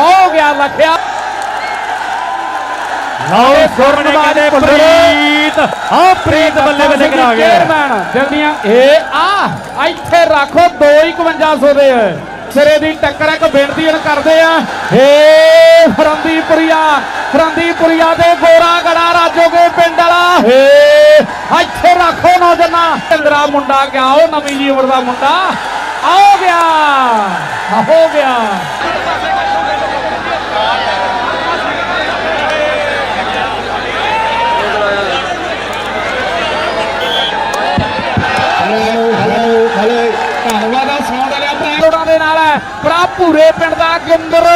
ਹੋ ਗਿਆ ਲਖਿਆ। ਲਓ ਕਹਿੰਦੇ ਪ੍ਰੀਤ ਆ ਪ੍ਰੀਤ ਬੱਲੇ ਬੱਲੇ ਕਰਾ ਗਿਆ। ਚੇਅਰਮੈਨ ਜਲਦੀਆਂ ਇਹ ਆ ਇੱਥੇ ਰੱਖੋ 251 ਦੇ। ਸਿਰੇ ਦੀ ਟੱਕਰ ਇੱਕ ਬੇਨਤੀ ਹੁਣ ਕਰਦੇ ਆ। ਏ ਫਰੰਦੀਪੁਰੀਆ ਫਰੰਦੀਪੁਰੀਆ ਦੇ ਗੋਰਾ ਗੜਾ ਰਾਜੋਗੇ ਪਿੰਡ ਵਾਲਾ। ਏ ਇੱਥੇ ਰੱਖੋ ਨੌਜਵਾਨਾ। ਚੰਦਰਾ ਮੁੰਡਾ ਗਿਆ ਉਹ ਨਵੀਂ ਜੀ ਉਮਰ ਦਾ ਮੁੰਡਾ। ਆਓ ਗਿਆ ਆ ਹੋ ਗਿਆ ਹਲੋ ਹਲੋ ਹਲੋ ਧੰਨਵਾਦ ਆ ਸੌਂਡ ਵਾਲਿਆ ਪ੍ਰੈਗੋੜਾਂ ਦੇ ਨਾਲ ਭਰਾ ਭੂਰੇ ਪਿੰਡ ਦਾ ਗਿੰਦਰ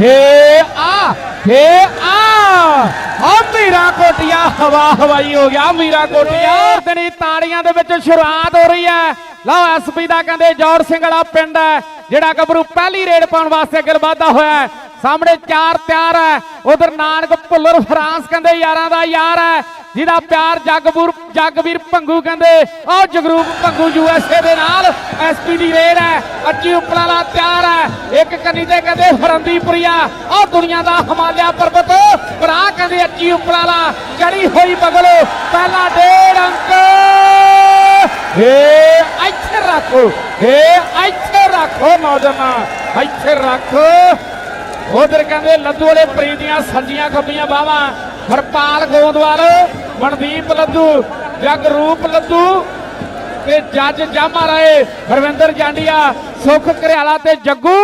ਹੇ ਆ ਹੇ ਆ। ਆ ਮੀਰਾ ਕੋਟੀਆ, ਹਵਾ ਹਵਾਈ ਹੋ ਗਿਆ, ਮੀਰਾ ਕੋਟੀਆ। ਦਿਨੀ ਤਾੜੀਆਂ ਦੇ ਵਿੱਚ ਸ਼ੁਰੂਆਤ ਹੋ ਰਹੀ ਹੈ। ਲਓ ਐਸਪੀ ਦਾ ਕਹਿੰਦੇ ਜੌੜ ਸਿੰਘ ਵਾਲਾ ਪਿੰਡ ਹੈ, ਜਿਹੜਾ ਗੱਭਰੂ ਪਹਿਲੀ ਰੇਡ ਪਾਉਣ ਵਾਸਤੇ ਅੱਗੇ ਵਾਧਾ ਹੋਇਆ ਹੈ। ਸਾਹਮਣੇ ਚਾਰ ਤਿਆਰ ਹੈ, ਉਧਰ ਨਾਨਕ ਭੁੱਲਰ ਫਰਾਂਸ ਕਹਿੰਦੇ ਯਾਰਾਂ ਦਾ ਯਾਰ ਹੈ, ਜਿਹਦਾ ਪਿਆਰ ਜਗਬੂਰ ਜਗਵੀਰ ਭੰਗੂ ਕਹਿੰਦੇ, ਉਹ ਜਗਰੂਪ ਭੰਗੂ ਯੂਐਸਏ ਦੇ ਨਾਲ ਐਸਪੀ ਦੀ ਰੇਡ ਹੈ ਅੱਜੀ ਉਪਲਾਲਾ ਤਿਆਰ ਹੈ। ਇੱਕ ਕੰਨੀ ਤੇ ਕਹਿੰਦੇ ਫਰੰਦੀਪੁਰੀਆ ਉਹ ਦੁਨੀਆ ਦਾ ਹਿਮਾਲਿਆ ਪਰਬਤ, ਭਰਾ ਕਹਿੰਦੇ ਅੱਜੀ ਉਪਲਾਲਾ ਚੜੀ ਹੋਈ ਬਗਲ, ਪਹਿਲਾ ਡੇਢ ਅੰਕ। ਏ ਇੱਥੇ ਰੱਖੋ ਏ ਇੱਥੇ ਰੱਖੋ ਨੌਜਵਾਨਾ ਇੱਥੇ ਰੱਖ ਉਧਰ ਕਹਿੰਦੇ ਲੱਦੂ ਵਾਲੇ ਪ੍ਰੀਤ ਦੀਆਂ ਸੱਜੀਆਂ ਖੱਬੀਆਂ ਬਾਹਾਂ ਹਰਪਾਲ ਗੋਂਦਵਾਲ ਮਨਦੀਪ ਲੱਦੂ ਜਗਰੂਪ ਲੱਦੂ ਤੇ ਜੱਜ ਜਾਮਾ ਰਾਏ ਹਰਵਿੰਦਰ ਜਾਂਡੀਆ ਸੁਖ ਘਰਿਆਲਾ ਤੇ ਜੱਗੂ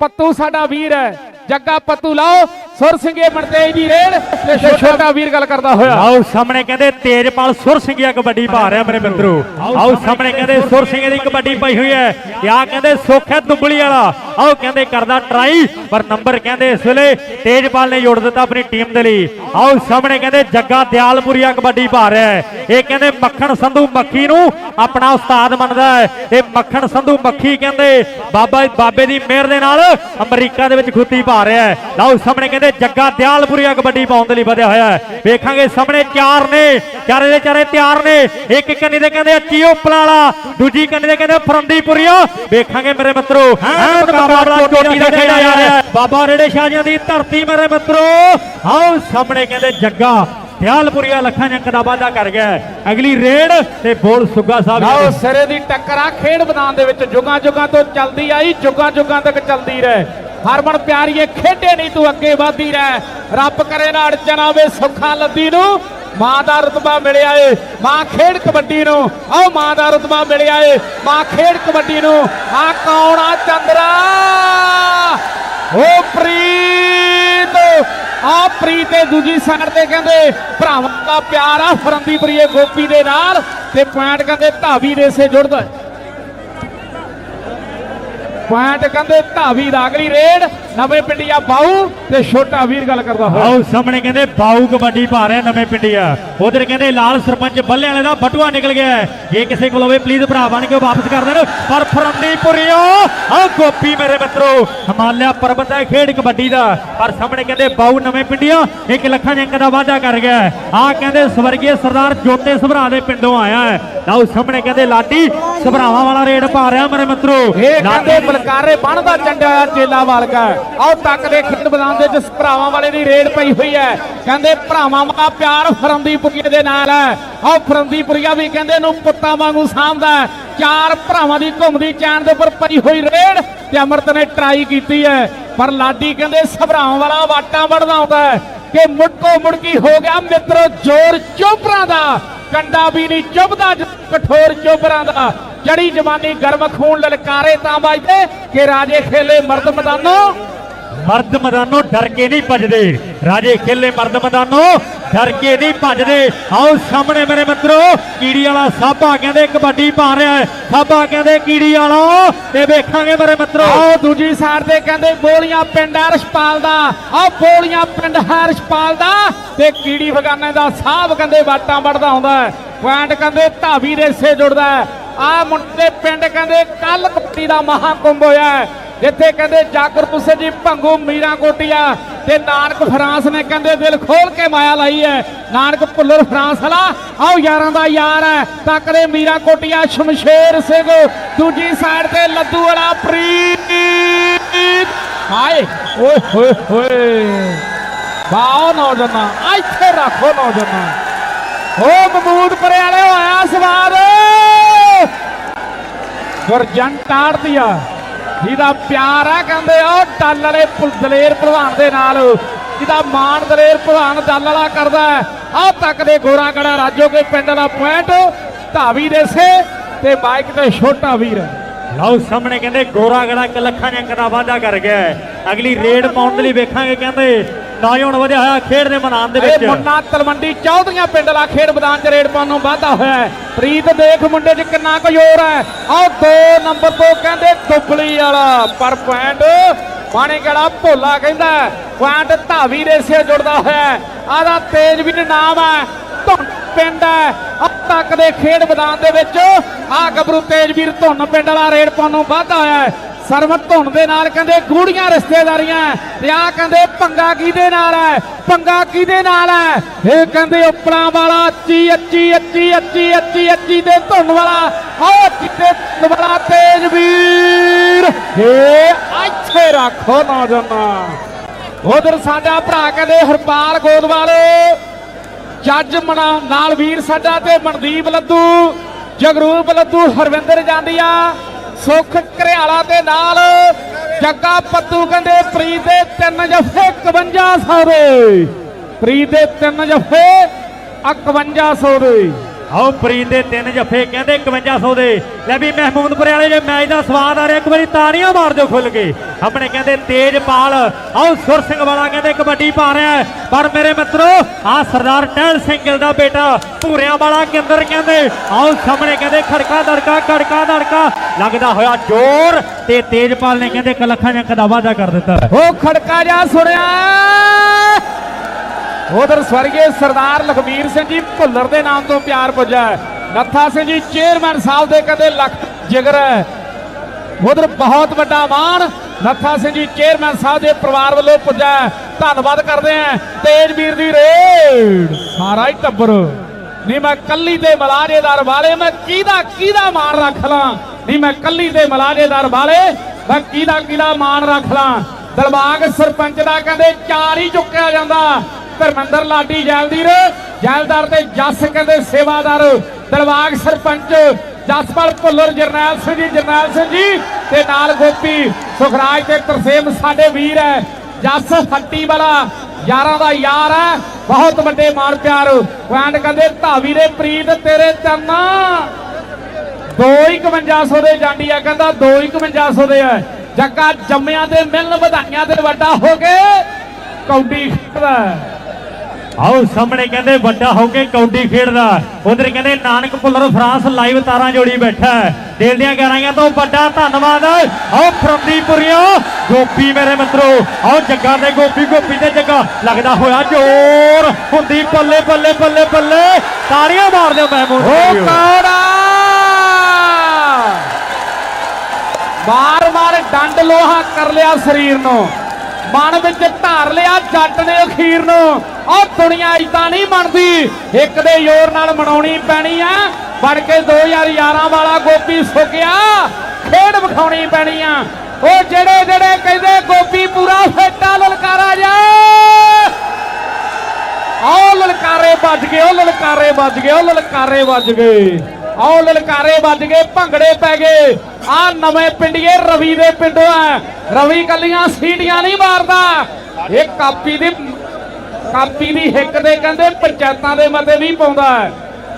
ਪੱਤੂ ਸਾਡਾ ਵੀਰ ਹੈ ਜੱਗਾ ਪੱਤੂ ਲਾਓ ਸੁਰ ਸਿੰਘੇ ਮਰਤੇਜ ਦੀ ਰੇਡ ਤੇ ਛੋਟਾ ਵੀਰ ਗੱਲ ਕਰਦਾ ਹੋਇਆ। ਆਓ ਸਾਹਮਣੇ ਕਹਿੰਦੇ ਤੇਜਪਾਲ ਸੁਰ ਸਿੰਘਿਆ ਕਬੱਡੀ ਪਾ ਰਿਹਾ ਮੇਰੇ ਮਿੱਤਰੋ। ਆਓ ਸਾਹਮਣੇ ਕਹਿੰਦੇ ਸੁਰ ਸਿੰਘ ਦੀ ਕਬੱਡੀ ਪਾਈ ਹੋਈ ਹੈ। ਤੇ ਆ ਕਹਿੰਦੇ ਸੁੱਖ ਹੈ ਦੁੱਬਲੀ ਵਾਲਾ। ਆਓ ਕਹਿੰਦੇ ਕਰਦਾ ਟਰਾਈ ਪਰ ਨੰਬਰ ਕਹਿੰਦੇ ਇਸ ਵੇਲੇ ਤੇਜਪਾਲ ਨੇ ਜੋੜ ਦਿੱਤਾ ਆਪਣੀ ਟੀਮ ਦੇ ਲਈ। ਆਓ ਸਾਹਮਣੇ ਕਹਿੰਦੇ ਜੱਗਾ ਦਿਆਲਪੁਰੀਆ ਕਬੱਡੀ ਪਾ ਰਿਹਾ ਹੈ। ਇਹ ਕਹਿੰਦੇ ਮੱਖਣ ਸੰਧੂ ਮੱਖੀ ਨੂੰ ਆਪਣਾ ਉਸਤਾਦ ਮੰਨਦਾ ਹੈ। ਤੇ ਮੱਖਣ ਸੰਧੂ ਮੱਖੀ ਕਹਿੰਦੇ ਬਾਬਾ ਬਾਬੇ ਦੀ ਮਿਹਰ ਦੇ ਨਾਲ ਅਮਰੀਕਾ ਦੇ ਵਿੱਚ ਖੁੱਤੀ ਪਾ ਰਿਹਾ ਹੈ। ਲਓ ਸਾਹਮਣੇ ਕਹਿੰਦੇ ਜੱਗਾ ਦਿਆਲਪੁਰੀਆ ਕਬੱਡੀ ਪਾਉਣ ਦੇ ਲਈ ਵਧਿਆ ਹੋਇਆ ਹੈ। ਵੇਖਾਂਗੇ ਸਾਹਮਣੇ ਚਾਰ ਨੇ ਚਾਰੇ ਦੇ ਚਾਰੇ ਤਿਆਰ ਨੇ। ਇੱਕ ਕੰਨੀ ਦੇ ਕਹਿੰਦੇ ਅੱਚੀ ਉਪਲਾਲਾ ਦੂਜੀ ਕੰਨੀ ਦੇ ਕਹਿੰਦੇ ਫਰੰਦੀਪੁਰੀਆ ਵੇਖਾਂਗੇ ਮੇਰੇ ਮਿੱਤਰੋ ਮੁਕਾਬਲਾ ਚੋਟੀ ਦਾ ਰਿਹਾ ਬਾਬਾ ਰੇੜੇ ਸ਼ਾਹਜੀਆਂ ਦੀ ਧਰਤੀ ਮੇਰੇ ਮਿੱਤਰੋ। ਆਓ ਸਾਹਮਣੇ ਕਹਿੰਦੇ ਜੱਗਾ ਦਿਆਲਪੁਰੀਆ ਲੱਖਾਂ ਜੰਕ ਦਾ ਵਾਅਦਾ ਕਰ ਗਿਆ। ਅਗਲੀ ਰੇਡ ਤੇ ਬੋਲ ਸੁੱਗਾ ਸਾਹਿਬ ਆਓ। ਸਿਰੇ ਦੀ ਟੱਕਰ ਆ। ਖੇਡ ਮੈਦਾਨ ਦੇ ਵਿੱਚ ਜੁਗਾਂ ਜੁਗਾਂ ਤੋਂ ਚੱਲਦੀ ਆਈ ਜੁਗਾਂ ਜੁਗਾਂ ਤੱਕ ਚੱਲਦੀ ਰਹੇ। ਹਰਮਨ ਪਿਆਰੀਏ, ਖੇਡੇ ਨਹੀਂ ਤੂੰ ਅੱਗੇ ਵਧਦੀ ਰਹਿ। ਰੱਬ ਕਰੇ ਨਾ ਅੜਚਨ ਆਵੇ ਸੁੱਖਾਂ ਲੱਦੀ ਨੂੰ। ਮਾਂ ਦਾ ਰਤਬਾ ਮਿਲਿਆ ਏ, ਮਾਂ ਖੇਡ ਕਬੱਡੀ ਨੂੰ। ਆਓ ਮਾਂ ਦਾ ਰਤਬਾ ਮਿਲਿਆ ਏ, ਮਾਂ ਖੇਡ ਕਬੱਡੀ ਨੂੰ। ਆ ਕੌਣ ਆ ਚੰਦਰਾ? ਓ ਪ੍ਰੀਤ, ਆ ਪ੍ਰੀਤ ਤੇ ਦੂਜੀ ਸਾਈਡ ਤੇ ਕਹਿੰਦੇ, ਭਰਾਵਾਂ ਦਾ ਪਿਆਰ ਆ, ਫਰੰਦੀਪੁਰੀਏ ਗੋਪੀ ਦੇ ਨਾਲ। ਤੇ ਪੁਆਇੰਟ ਕਹਿੰਦੇ, ਧਾਵੀ ਦੇ ਸੇ ਜੁੜਦਾ ਪੁਆਇੰਟ ਕਹਿੰਦੇ ਧਾਵੀ ਦਾ ਅਗਲੀ ਰੇਡ। ਨਵੇਂ ਪਿੰਡੀਆ ਬਾਊ ਤੇ ਛੋਟਾ ਵੀਰ ਗੱਲ ਕਰਦਾ ਹੋਇਆ। ਆਓ ਸਾਹਮਣੇ ਕਹਿੰਦੇ ਬਾਊ ਕਬੱਡੀ ਪਾ ਰਿਹਾ ਨਵੇਂ ਪਿੰਡੀਆ ਉਧਰ ਕਹਿੰਦੇ ਲਾਲ ਸਰਪੰਚ ਬੱਲੇ ਵਾਲੇ ਦਾ ਬਟੂਆ ਨਿਕਲ ਗਿਆ ਹੈ। ਜੇ ਕਿਸੇ ਕੋਲ ਹੋਵੇ ਪਲੀਜ਼ ਭਰਾ ਬਣ ਕੇ ਵਾਪਸ ਕਰ ਦੇਣ। ਪਰ ਫਰੰਦੀਪੁਰੀਓ ਆ ਗੋਪੀ ਮੇਰੇ ਮਿੱਤਰੋ ਹਿਮਾਲਿਆ ਪਰਬਤ ਹੈ ਖੇਡ ਕਬੱਡੀ ਦਾ। ਪਰ ਸਾਹਮਣੇ ਕਹਿੰਦੇ ਬਾਊ ਨਵੇਂ ਪਿੰਡੀਆ 1 ਲੱਖਾਂ ਜੰਕ ਦਾ ਵਾਅਦਾ ਕਰ ਗਿਆ ਆ ਕਹਿੰਦੇ ਸਵਰਗੀ ਸਰਦਾਰ ਜੋਤੇ ਸਭਰਾ ਦੇ ਪਿੰਡੋਂ ਆਇਆ ਹੈ। ਆਓ ਸਾਹਮਣੇ ਕਹਿੰਦੇ ਲਾਡੀ ਸਭਰਾਵਾਂ ਵਾਲਾ ਰੇਡ ਪਾ ਰਿਹਾ ਮੇਰੇ ਮਿੱਤਰੋ। ਇਹ ਕਹਿੰਦੇ ਬਲਕਾਰੇ ਬਣਦਾ ਚੰਡਿਆ ਚੇਲਾ ਵਾਲਕਾ ਆਓ ਤੱਕ ਦੇ ਖੇਡ ਮੈਦਾਨ ਦੇ ਵਿੱਚ ਭਰਾਵਾਂ ਵਾਲੇ ਦੀ ਰੇਡ ਪਈ ਹੋਈ ਹੈ। ਕਹਿੰਦੇ ਭਰਾਵਾਂ ਦਾ ਪਿਆਰ ਫਰੰਦੀਪੁਰੀਏ ਦੇ ਨਾਲ ਹੈ। ਆਓ ਫਰੰਦੀਪੁਰੀਆ ਵੀ ਕਹਿੰਦੇ ਨੂੰ ਪੁੱਤਾਂ ਵਾਂਗੂ ਸਾਂਭਦਾ ਚਾਰ ਭਰਾਵਾਂ ਦੀ ਘੁੰਮਦੀ ਚੈਨ ਦੇ ਉੱਪਰ ਪਈ ਹੋਈ ਰੇਡ ਤੇ ਅਮਰਤ ਨੇ ਟਰਾਈ ਕੀਤੀ ਹੈ। ਪਰ ਲਾਡੀ ਕਹਿੰਦੇ ਸਭਰਾਵਾਂ ਵਾਲਾ ਵਾਟਾਂ ਵੜਦਾ ਆਉਂਦਾ ਹੈ ਕਿ ਮੁੜਕੋ ਮੁੜਕੀ ਹੋ ਗਿਆ ਮਿੱਤਰੋ ਜ਼ੋਰ ਚੋਪਰਾਂ ਦਾ। ਕੰਡਾ ਵੀ ਨਹੀਂ ਚੁੱਭਦਾ ਕਠੋਰ ਚੋਬਰਾਂ ਦਾ। ਜੜੀ ਜਵਾਨੀ ਗਰਮ ਖੂਨ ਲਲਕਾਰੇ ਤਾਂ ਵੱਜਦੇ ਕਿ ਰਾਜੇ ਖੇਲੇ ਮਰਦ ਮੈਦਾਨੋਂ। ਮਰਦ ਮੈਦਾਨੋਂ ਡਰ ਕੇ ਨਹੀਂ ਭੱਜਦੇ। ਰਾਜੇ ਖੇਲੇ ਮਰਦ ਮੈਦਾਨੋਂ, ਡਰ ਕੇ ਨਹੀਂ ਭੱਜਦੇ। ਆਓ ਸਾਹਮਣੇ ਮੇਰੇ ਮਿੱਤਰੋ, ਕੀੜੀ ਵਾਲਾ ਸਾਬਾ ਕਹਿੰਦੇ ਕਬੱਡੀ ਪਾ ਰਿਹਾ ਹੈ। ਸਾਬਾ ਕਹਿੰਦੇ ਕੀੜੀ ਵਾਲਾ ਤੇ ਵੇਖਾਂਗੇ ਮੇਰੇ ਮਿੱਤਰੋ। ਆਓ ਦੂਜੀ ਸਾਈਡ ਤੇ ਕਹਿੰਦੇ ਬੋਲੀਆਂ ਪਿੰਡ ਹਰਸ਼ਪਾਲ ਦਾ। ਆਓ ਬੋਲੀਆਂ ਪਿੰਡ ਹਰਸ਼ਪਾਲ ਦਾ ਤੇ ਕੀੜੀ ਫਗਾਨੇ ਦਾ ਸਾਹਬ ਕਹਿੰਦੇ ਬਾਟਾਂ ਵੱਢਦਾ ਹੁੰਦਾ ਹੈ। ਪੁਆਇੰਟ ਕਹਿੰਦੇ ਧਾਵੀ ਦੇ ਸੇ ਜੁੜਦਾ ਹੈ। ਆ ਮੁੰਡੇ ਪਿੰਡ ਕਹਿੰਦੇ ਕੱਲ ਕਬੱਡੀ ਦਾ ਮਹਾਕੁੰਭ ਹੋਇਆ ਹੈ। ਜਿੱਥੇ ਕਹਿੰਦੇ ਜਾਗਰ ਪੁੱਸੇ ਜੀ, ਭੰਗੂ ਮੀਰਾ ਕੋਟੀਆ ਤੇ ਨਾਨਕ ਫਰਾਂਸ ਨੇ ਕਹਿੰਦੇ ਦਿਲ ਖੋਲ ਕੇ ਮਾਇਆ ਲਾਈ ਹੈ। ਨਾਨਕ ਭੁੱਲਰ ਫਰਾਂਸ ਵਾਲਾ, ਆਓ ਯਾਰਾਂ ਦਾ ਯਾਰ ਹੈ। ਤੱਕਦੇ ਮੀਰਾ ਕੋਟੀਆ, ਸ਼ਮਸ਼ੇਰ ਸਿੰਘ, ਦੂਜੀ ਸਾਈਡ ਤੇ ਲੱਦੂ ਵਾਲਾ ਪ੍ਰੀਤ। ਹਾਏ, ਓਏ, ਹੋਏ ਹੋਏ। ਬਾਓ ਨੌਜਵਾਨਾ, ਇੱਥੇ ਰੱਖੋ ਨੌਜਵਾਨਾ। ਓ ਮਮੂਦ ਪਰੇ ਹੋਇਆ ਸਵਾਦ। ਗੁਰਜੰਟ ਤਾੜਦੀਆ ਜਿਹਦਾ ਪਿਆਰ ਆ, ਕਹਿੰਦੇ ਉਹ ਟੱਲ ਵਾਲੇ ਦਲੇਰ ਭਲਵਾਨ ਦੇ ਨਾਲ। ਜਿਹਦਾ ਮਾਣ ਦਲੇਰ ਭਲਵਾਨ ਦਲ ਵਾਲਾ ਕਰਦਾ ਆ ਤੱਕ ਦੇ ਗੋਰਾ ਗੜਾ ਰਾਜੋ ਕੇ ਪਿੰਡ ਵਾਲਾ ਪੁਆਇੰਟ, ਧਾਵੀ ਦੇਸੇ ਤੇ ਮਾਈਕ ਤੇ ਛੋਟਾ ਵੀਰ ਲਓ, ਸਾਹਮਣੇ ਕਹਿੰਦੇ ਗੋਰਾ ਗੜਾ ਇੱਕ ਲੱਖਾਂ ਦੀਆਂ ਦਾ ਵਾਅਦਾ ਕਰ ਗਿਆ ਅਗਲੀ ਰੇਡ ਪਾਉਣ ਦੇ ਲਈ ਵੇਖਾਂਗੇ, ਕਹਿੰਦੇ ਨੌਜਵਾਨ ਵਧਿਆ ਹੋਇਆ ਖੇਡ ਦੇ ਮੈਦਾਨ ਦੇ ਇਹ ਵਿੱਚ। ਮੁੰਨਾ ਤਲਵੰਡੀ ਚੌਧਰੀਆਂ ਪਿੰਡ ਵਾਲਾ ਖੇਡ ਮੈਦਾਨ 'ਚ ਰੇਡ ਪਾਉਣ ਨੂੰ ਵਾਧਾ ਹੋਇਆ ਹੈ। ਪ੍ਰੀਤ ਦੇਖ ਮੁੰਡੇ 'ਚ ਕਿੰਨਾ ਕੁ ਜ਼ੋਰ ਹੈ। ਆਹ ਦੋ ਨੰਬਰ ਤੋਂ ਕਹਿੰਦੇ ਦੁਬਲੀ ਵਾਲਾ ਪਰ ਪੁਆਇੰਟ ਬਾਣੇ ਗੜਾ ਭੋਲਾ ਕਹਿੰਦਾ ਪੁਆਇੰਟ ਧਾਵੀ ਦੇ ਸਿਰ ਜੁੜਦਾ ਹੋਇਆ ਹੈ। ਆਹਦਾ ਤੇਜਵੀਰ ਨਾਮ ਹੈ। ਧੁੰਨ ਪਿੰਡ ਹੈ। ਅੱਧ ਤੱਕ ਦੇ ਖੇਡ ਮੈਦਾਨ ਦੇ ਵਿੱਚ ਆ ਗੱਭਰੂ ਤੇਜਵੀਰ ਧੁੰਨ ਪਿੰਡ ਵਾਲਾ ਰੇਡ ਪਾਉਣ ਨੂੰ ਵਾਧਾ ਹੋਇਆ ਸਰਵਤ ਧੁਣ ਦੇ ਨਾਲ ਕਹਿੰਦੇ ਗੂੜੀਆਂ ਰਿਸ਼ਤੇਦਾਰੀਆਂ ਤੇ ਆ ਕਹਿੰਦੇ ਪੰਗਾ ਕਿਹਦੇ ਨਾਲ ਹੈ? ਪੰਗਾ ਕਿਹਦੇ ਨਾਲ ਹੈ? ਇਹ ਕਹਿੰਦੇ ਉਪਰਾਂ ਵਾਲਾ ਅੱਚੀ ਅੱਚੀ ਅੱਚੀ ਅੱਚੀ ਅੱਚੀ ਅੱਚੀ ਦੇ ਧੁਣ ਵਾਲਾ। ਆਹ ਅੱਚੀ ਧੁਣ ਵਾਲਾ ਤੇਜਵੀਰ ਏ ਇੱਥੇ ਰੱਖੋ ਨੌਜਵਾਨਾ। ਉਧਰ ਸਾਡਾ ਭਰਾ ਕਹਿੰਦੇ ਹਰਪਾਲ ਗੋਦਵਾਲ। ਜੱਜ ਮਨਾ ਨਾਲ ਵੀਰ ਸਾਡਾ ਤੇ ਮਨਦੀਪ ਲੱਦੂ, ਜਗਰੂਪ ਲੱਦੂ, ਹਰਵਿੰਦਰ ਜਾਂਦੀਆ। ਸੁਖ ਘਰਿਆਲਾ ਦੇ ਨਾਲ ਜੱਗਾ ਪੱਤੂ ਕਹਿੰਦੇ, ਪ੍ਰੀਤ ਦੇ ਤਿੰਨ ਜਫੇ 5100 ਦੇ। ਪ੍ਰੀਤ ਦੇ ਤਿੰਨ ਜਫੇ 5100 ਦੇ। ਆਓ ਪ੍ਰੀਤ ਤਿੰਨ ਜੱਫੇ, ਕਹਿੰਦੇ 5100 ਦੇ। ਲੈ ਵੀ ਮਹਿਮੂਦਪੁਰੇ ਵਾਲੇ, ਜੇ ਮੈਚ ਦਾ ਸਵਾਦ ਆ ਰਿਹਾ, ਇੱਕ ਵਾਰੀ ਤਾੜੀਆਂ ਮਾਰ ਦਿਓ ਖੁੱਲ ਕੇ। ਆਪਣੇ ਕਹਿੰਦੇ ਤੇਜਪਾਲ ਆਓ ਸੁਰ ਸਿੰਘ ਵਾਲਾ ਕਹਿੰਦੇ ਕਬੱਡੀ ਪਾ ਰਿਹਾ ਪਰ ਮੇਰੇ ਮਿੱਤਰੋ ਆ ਸਰਦਾਰ ਟਹਿਲ ਸਿੰਘ ਗਿੱਲ ਦਾ ਬੇਟਾ, ਭੂਰਿਆਂ ਵਾਲਾ ਕੇਂਦਰ ਕਹਿੰਦੇ, ਆਓ ਸਾਹਮਣੇ ਕਹਿੰਦੇ ਖੜਕਾ ਦੜਕਾ ਖੜਕਾ ਦੜਕਾ। ਲੱਗਦਾ ਹੋਇਆ ਜ਼ੋਰ ਤੇ ਤੇਜਪਾਲ ਨੇ ਕਹਿੰਦੇ ਇੱਕ ਲੱਖਾਂ ਜੰਕ ਦਾ ਕਰ ਦਿੱਤਾ ਉਹ ਖੜਕਾ ਜਾ ਸੁਣਿਆ। ਉਧਰ ਸਵਰਗੀ ਸਰਦਾਰ ਲਖਵੀਰ ਸਿੰਘ ਜੀ ਭੁੱਲਰ ਦੇ ਨਾਮ ਤੋਂ ਪਿਆਰ ਪੁੱਜਾ ਨੱਥਾ ਸਿੰਘ ਜੀ ਚੇਅਰਮੈਨ ਸਾਹਿਬ ਦੇ ਕਹਿੰਦੇ ਲੱਖ ਜਿਗਰ ਹੈ। ਉਧਰ ਬਹੁਤ ਵੱਡਾ ਮਾਣ ਨੱਥਾ ਸਿੰਘ ਜੀ ਚੇਅਰਮੈਨ ਸਾਹਿਬ ਦੇ ਪਰਿਵਾਰ ਵੱਲੋਂ ਪੁੱਜਾ ਧੰਨਵਾਦ ਕਰਦੇ ਆਂ ਤੇਜਵੀਰ ਦੀ ਰੇਡ। ਸਾਰਾ ਹੀ ਟੱਬਰ। ਨਹੀਂ ਮੈਂ ਕੱਲੀ ਤੇ ਮਲਾਜੇਦਾਰ ਵਾਲੇ, ਮੈਂ ਕਿਹਦਾ ਕਿਹਦਾ ਮਾਣ ਰੱਖ ਲਾਂ। ਨਹੀਂ ਮੈਂ ਕੱਲੀ ਤੇ ਮਲਾਜੇਦਾਰ ਵਾਲੇ, ਮੈਂ ਕਿਹਦਾ ਕਿਹਦਾ ਮਾਣ ਰੱਖ ਲਾਂ। ਦਰਬਾਗ ਸਰਪੰਚ ਦਾ ਕਹਿੰਦੇ ਚਾਰ ਹੀ ਚੁੱਕਿਆ ਜਾਂਦਾ। ਧਰਮੰਦਰ ਲਾਡੀ ਜੈਲਦੀਰ, ਜੈਲਦਾਰ ਤੇ ਜੱਸ ਕਹਿੰਦੇ ਸੇਵਾਦਾਰ ਦਰਬਾਗ ਸਰਪੰਚ, ਜਸਪਾਲ ਭੁੱਲਰ, ਜਰਨੈਲ ਸਿੰਘ ਜੀ, ਜਰਨੈਲ ਸਿੰਘ ਜੀ, ਤੇ ਨਾਲ ਗੋਪੀ ਸੁਖਰਾਜ ਤੇ ਤਰਸੇਮ, ਸਾਡੇ ਵੀਰ ਹੈ, ਜੱਸ ਹੱਟੀ ਵਾਲਾ, ਯਾਰਾਂ ਦਾ ਯਾਰ ਹੈ, ਬਹੁਤ ਵੱਡੇ ਮਾਣ ਪਿਆਰ ਪੁਆਇੰਟ ਕਹਿੰਦੇ ਧਾਵੀ ਦੇ ਪ੍ਰੀਤ, ਤੇਰੇ ਚਰਨਾ ਦੋ ਹੀ 5100 ਦੇ ਜਾਂਦੀ ਆ, ਕਹਿੰਦਾ ਦੋ ਹੀ 5100 ਦੇ ਆ। ਜੱਗਾ ਜੰਮਿਆਂ ਤੇ ਮਿਲਣ ਵਧਾਈਆਂ ਤੇ ਵੱਡਾ ਹੋ ਕੇ ਕੌਡੀ ਖੇਡਦਾ ਆਓ ਸਾਹਮਣੇ ਕਹਿੰਦੇ ਵੱਡਾ ਹੋ ਕੇ ਕੌਡੀ ਖੇਡਦਾ। ਉਧਰ ਕਹਿੰਦੇ ਨਾਨਕ ਭੁੱਲਰ ਫਰਾਂਸ ਲਾਈਵ ਤਾਰਾਂ ਜੋੜੀ ਬੈਠਾ ਹੈ। ਦਿਲ ਦੀਆਂ ਗਹਿਰਾਈਆਂ ਤੋਂ ਵੱਡਾ ਧੰਨਵਾਦ। ਆਓ ਫਰੰਦੀਪੁਰੀਓ ਗੋਪੀ ਮੇਰੇ ਮਿੱਤਰੋ। ਆਓ ਜੱਗਾ ਦੇ ਗੋਪੀ ਗੋਪੀ ਤੇ ਜੱਗਾ। ਲੱਗਦਾ ਹੋਇਆ ਜ਼ੋਰ। ਹੁੰਦੀ ਬੱਲੇ ਬੱਲੇ ਬੱਲੇ ਬੱਲੇ। ਤਾੜੀਆਂ ਮਾਰ ਦਿਓ ਮਹਿਮੂਦ ਉਹ ਵੀਰੋ। ਕੌੜਾ! ਮਾਰ ਮਾਰ ਡੰਡ ਲੋਹਾ ਕਰ ਲਿਆ ਸਰੀਰ ਨੂੰ। ਮਨ ਵਿੱਚ ਧਾਰ ਲਿਆ, ਜੱਟ ਨੇ ਅਖੀਰ ਨੂੰ। ਉਹ ਦੁਨੀਆ ਇਦਾਂ ਨਹੀਂ ਬਣਦੀ। ਇੱਕ ਦੇ ਜ਼ੋਰ ਨਾਲ ਮਨਾਉਣੀ ਪੈਣੀ ਆ। ਬਣ ਕੇ 2011 ਵਾਲਾ ਗੋਪੀ ਸੁਕਿਆ। ਖੇਡ ਵਿਖਾਉਣੀ ਪੈਣੀ ਆ। ਉਹ ਜਿਹੜੇ ਜਿਹੜੇ ਕਹਿੰਦੇ ਗੋਪੀ ਪੂਰਾ ਫੇਟਾ ਲਲਕਾਰਾ ਜਾ ਆਓ ਲਲਕਾਰੇ ਵੱਜ ਗਏ, ਉਹ ਲਲਕਾਰੇ ਵੱਜ ਗਏ, ਉਹ ਲਲਕਾਰੇ ਵੱਜ ਗਏ। ਆਓ ਲਲਕਾਰੇ ਵੱਜ ਗਏ, ਭੰਗੜੇ ਪੈ ਗਏ। ਆ ਨਵੇਂ ਪਿੰਡੀਏ ਰਵੀ ਦੇ ਪਿੰਡੋਂ ਆ। ਰਵੀ ਕੱਲੀਆਂ ਸੀਟੀਆਂ ਨਹੀਂ ਮਾਰਦਾ। ਇਹ ਕਾਪੀ ਦੀ ਕਾਪੀ ਦੀ ਹਿੱਕ ਦੇ ਕਹਿੰਦੇ ਪੰਚਾਇਤਾਂ ਦੇ ਮਤੇ ਵੀ ਪਾਉਂਦਾ।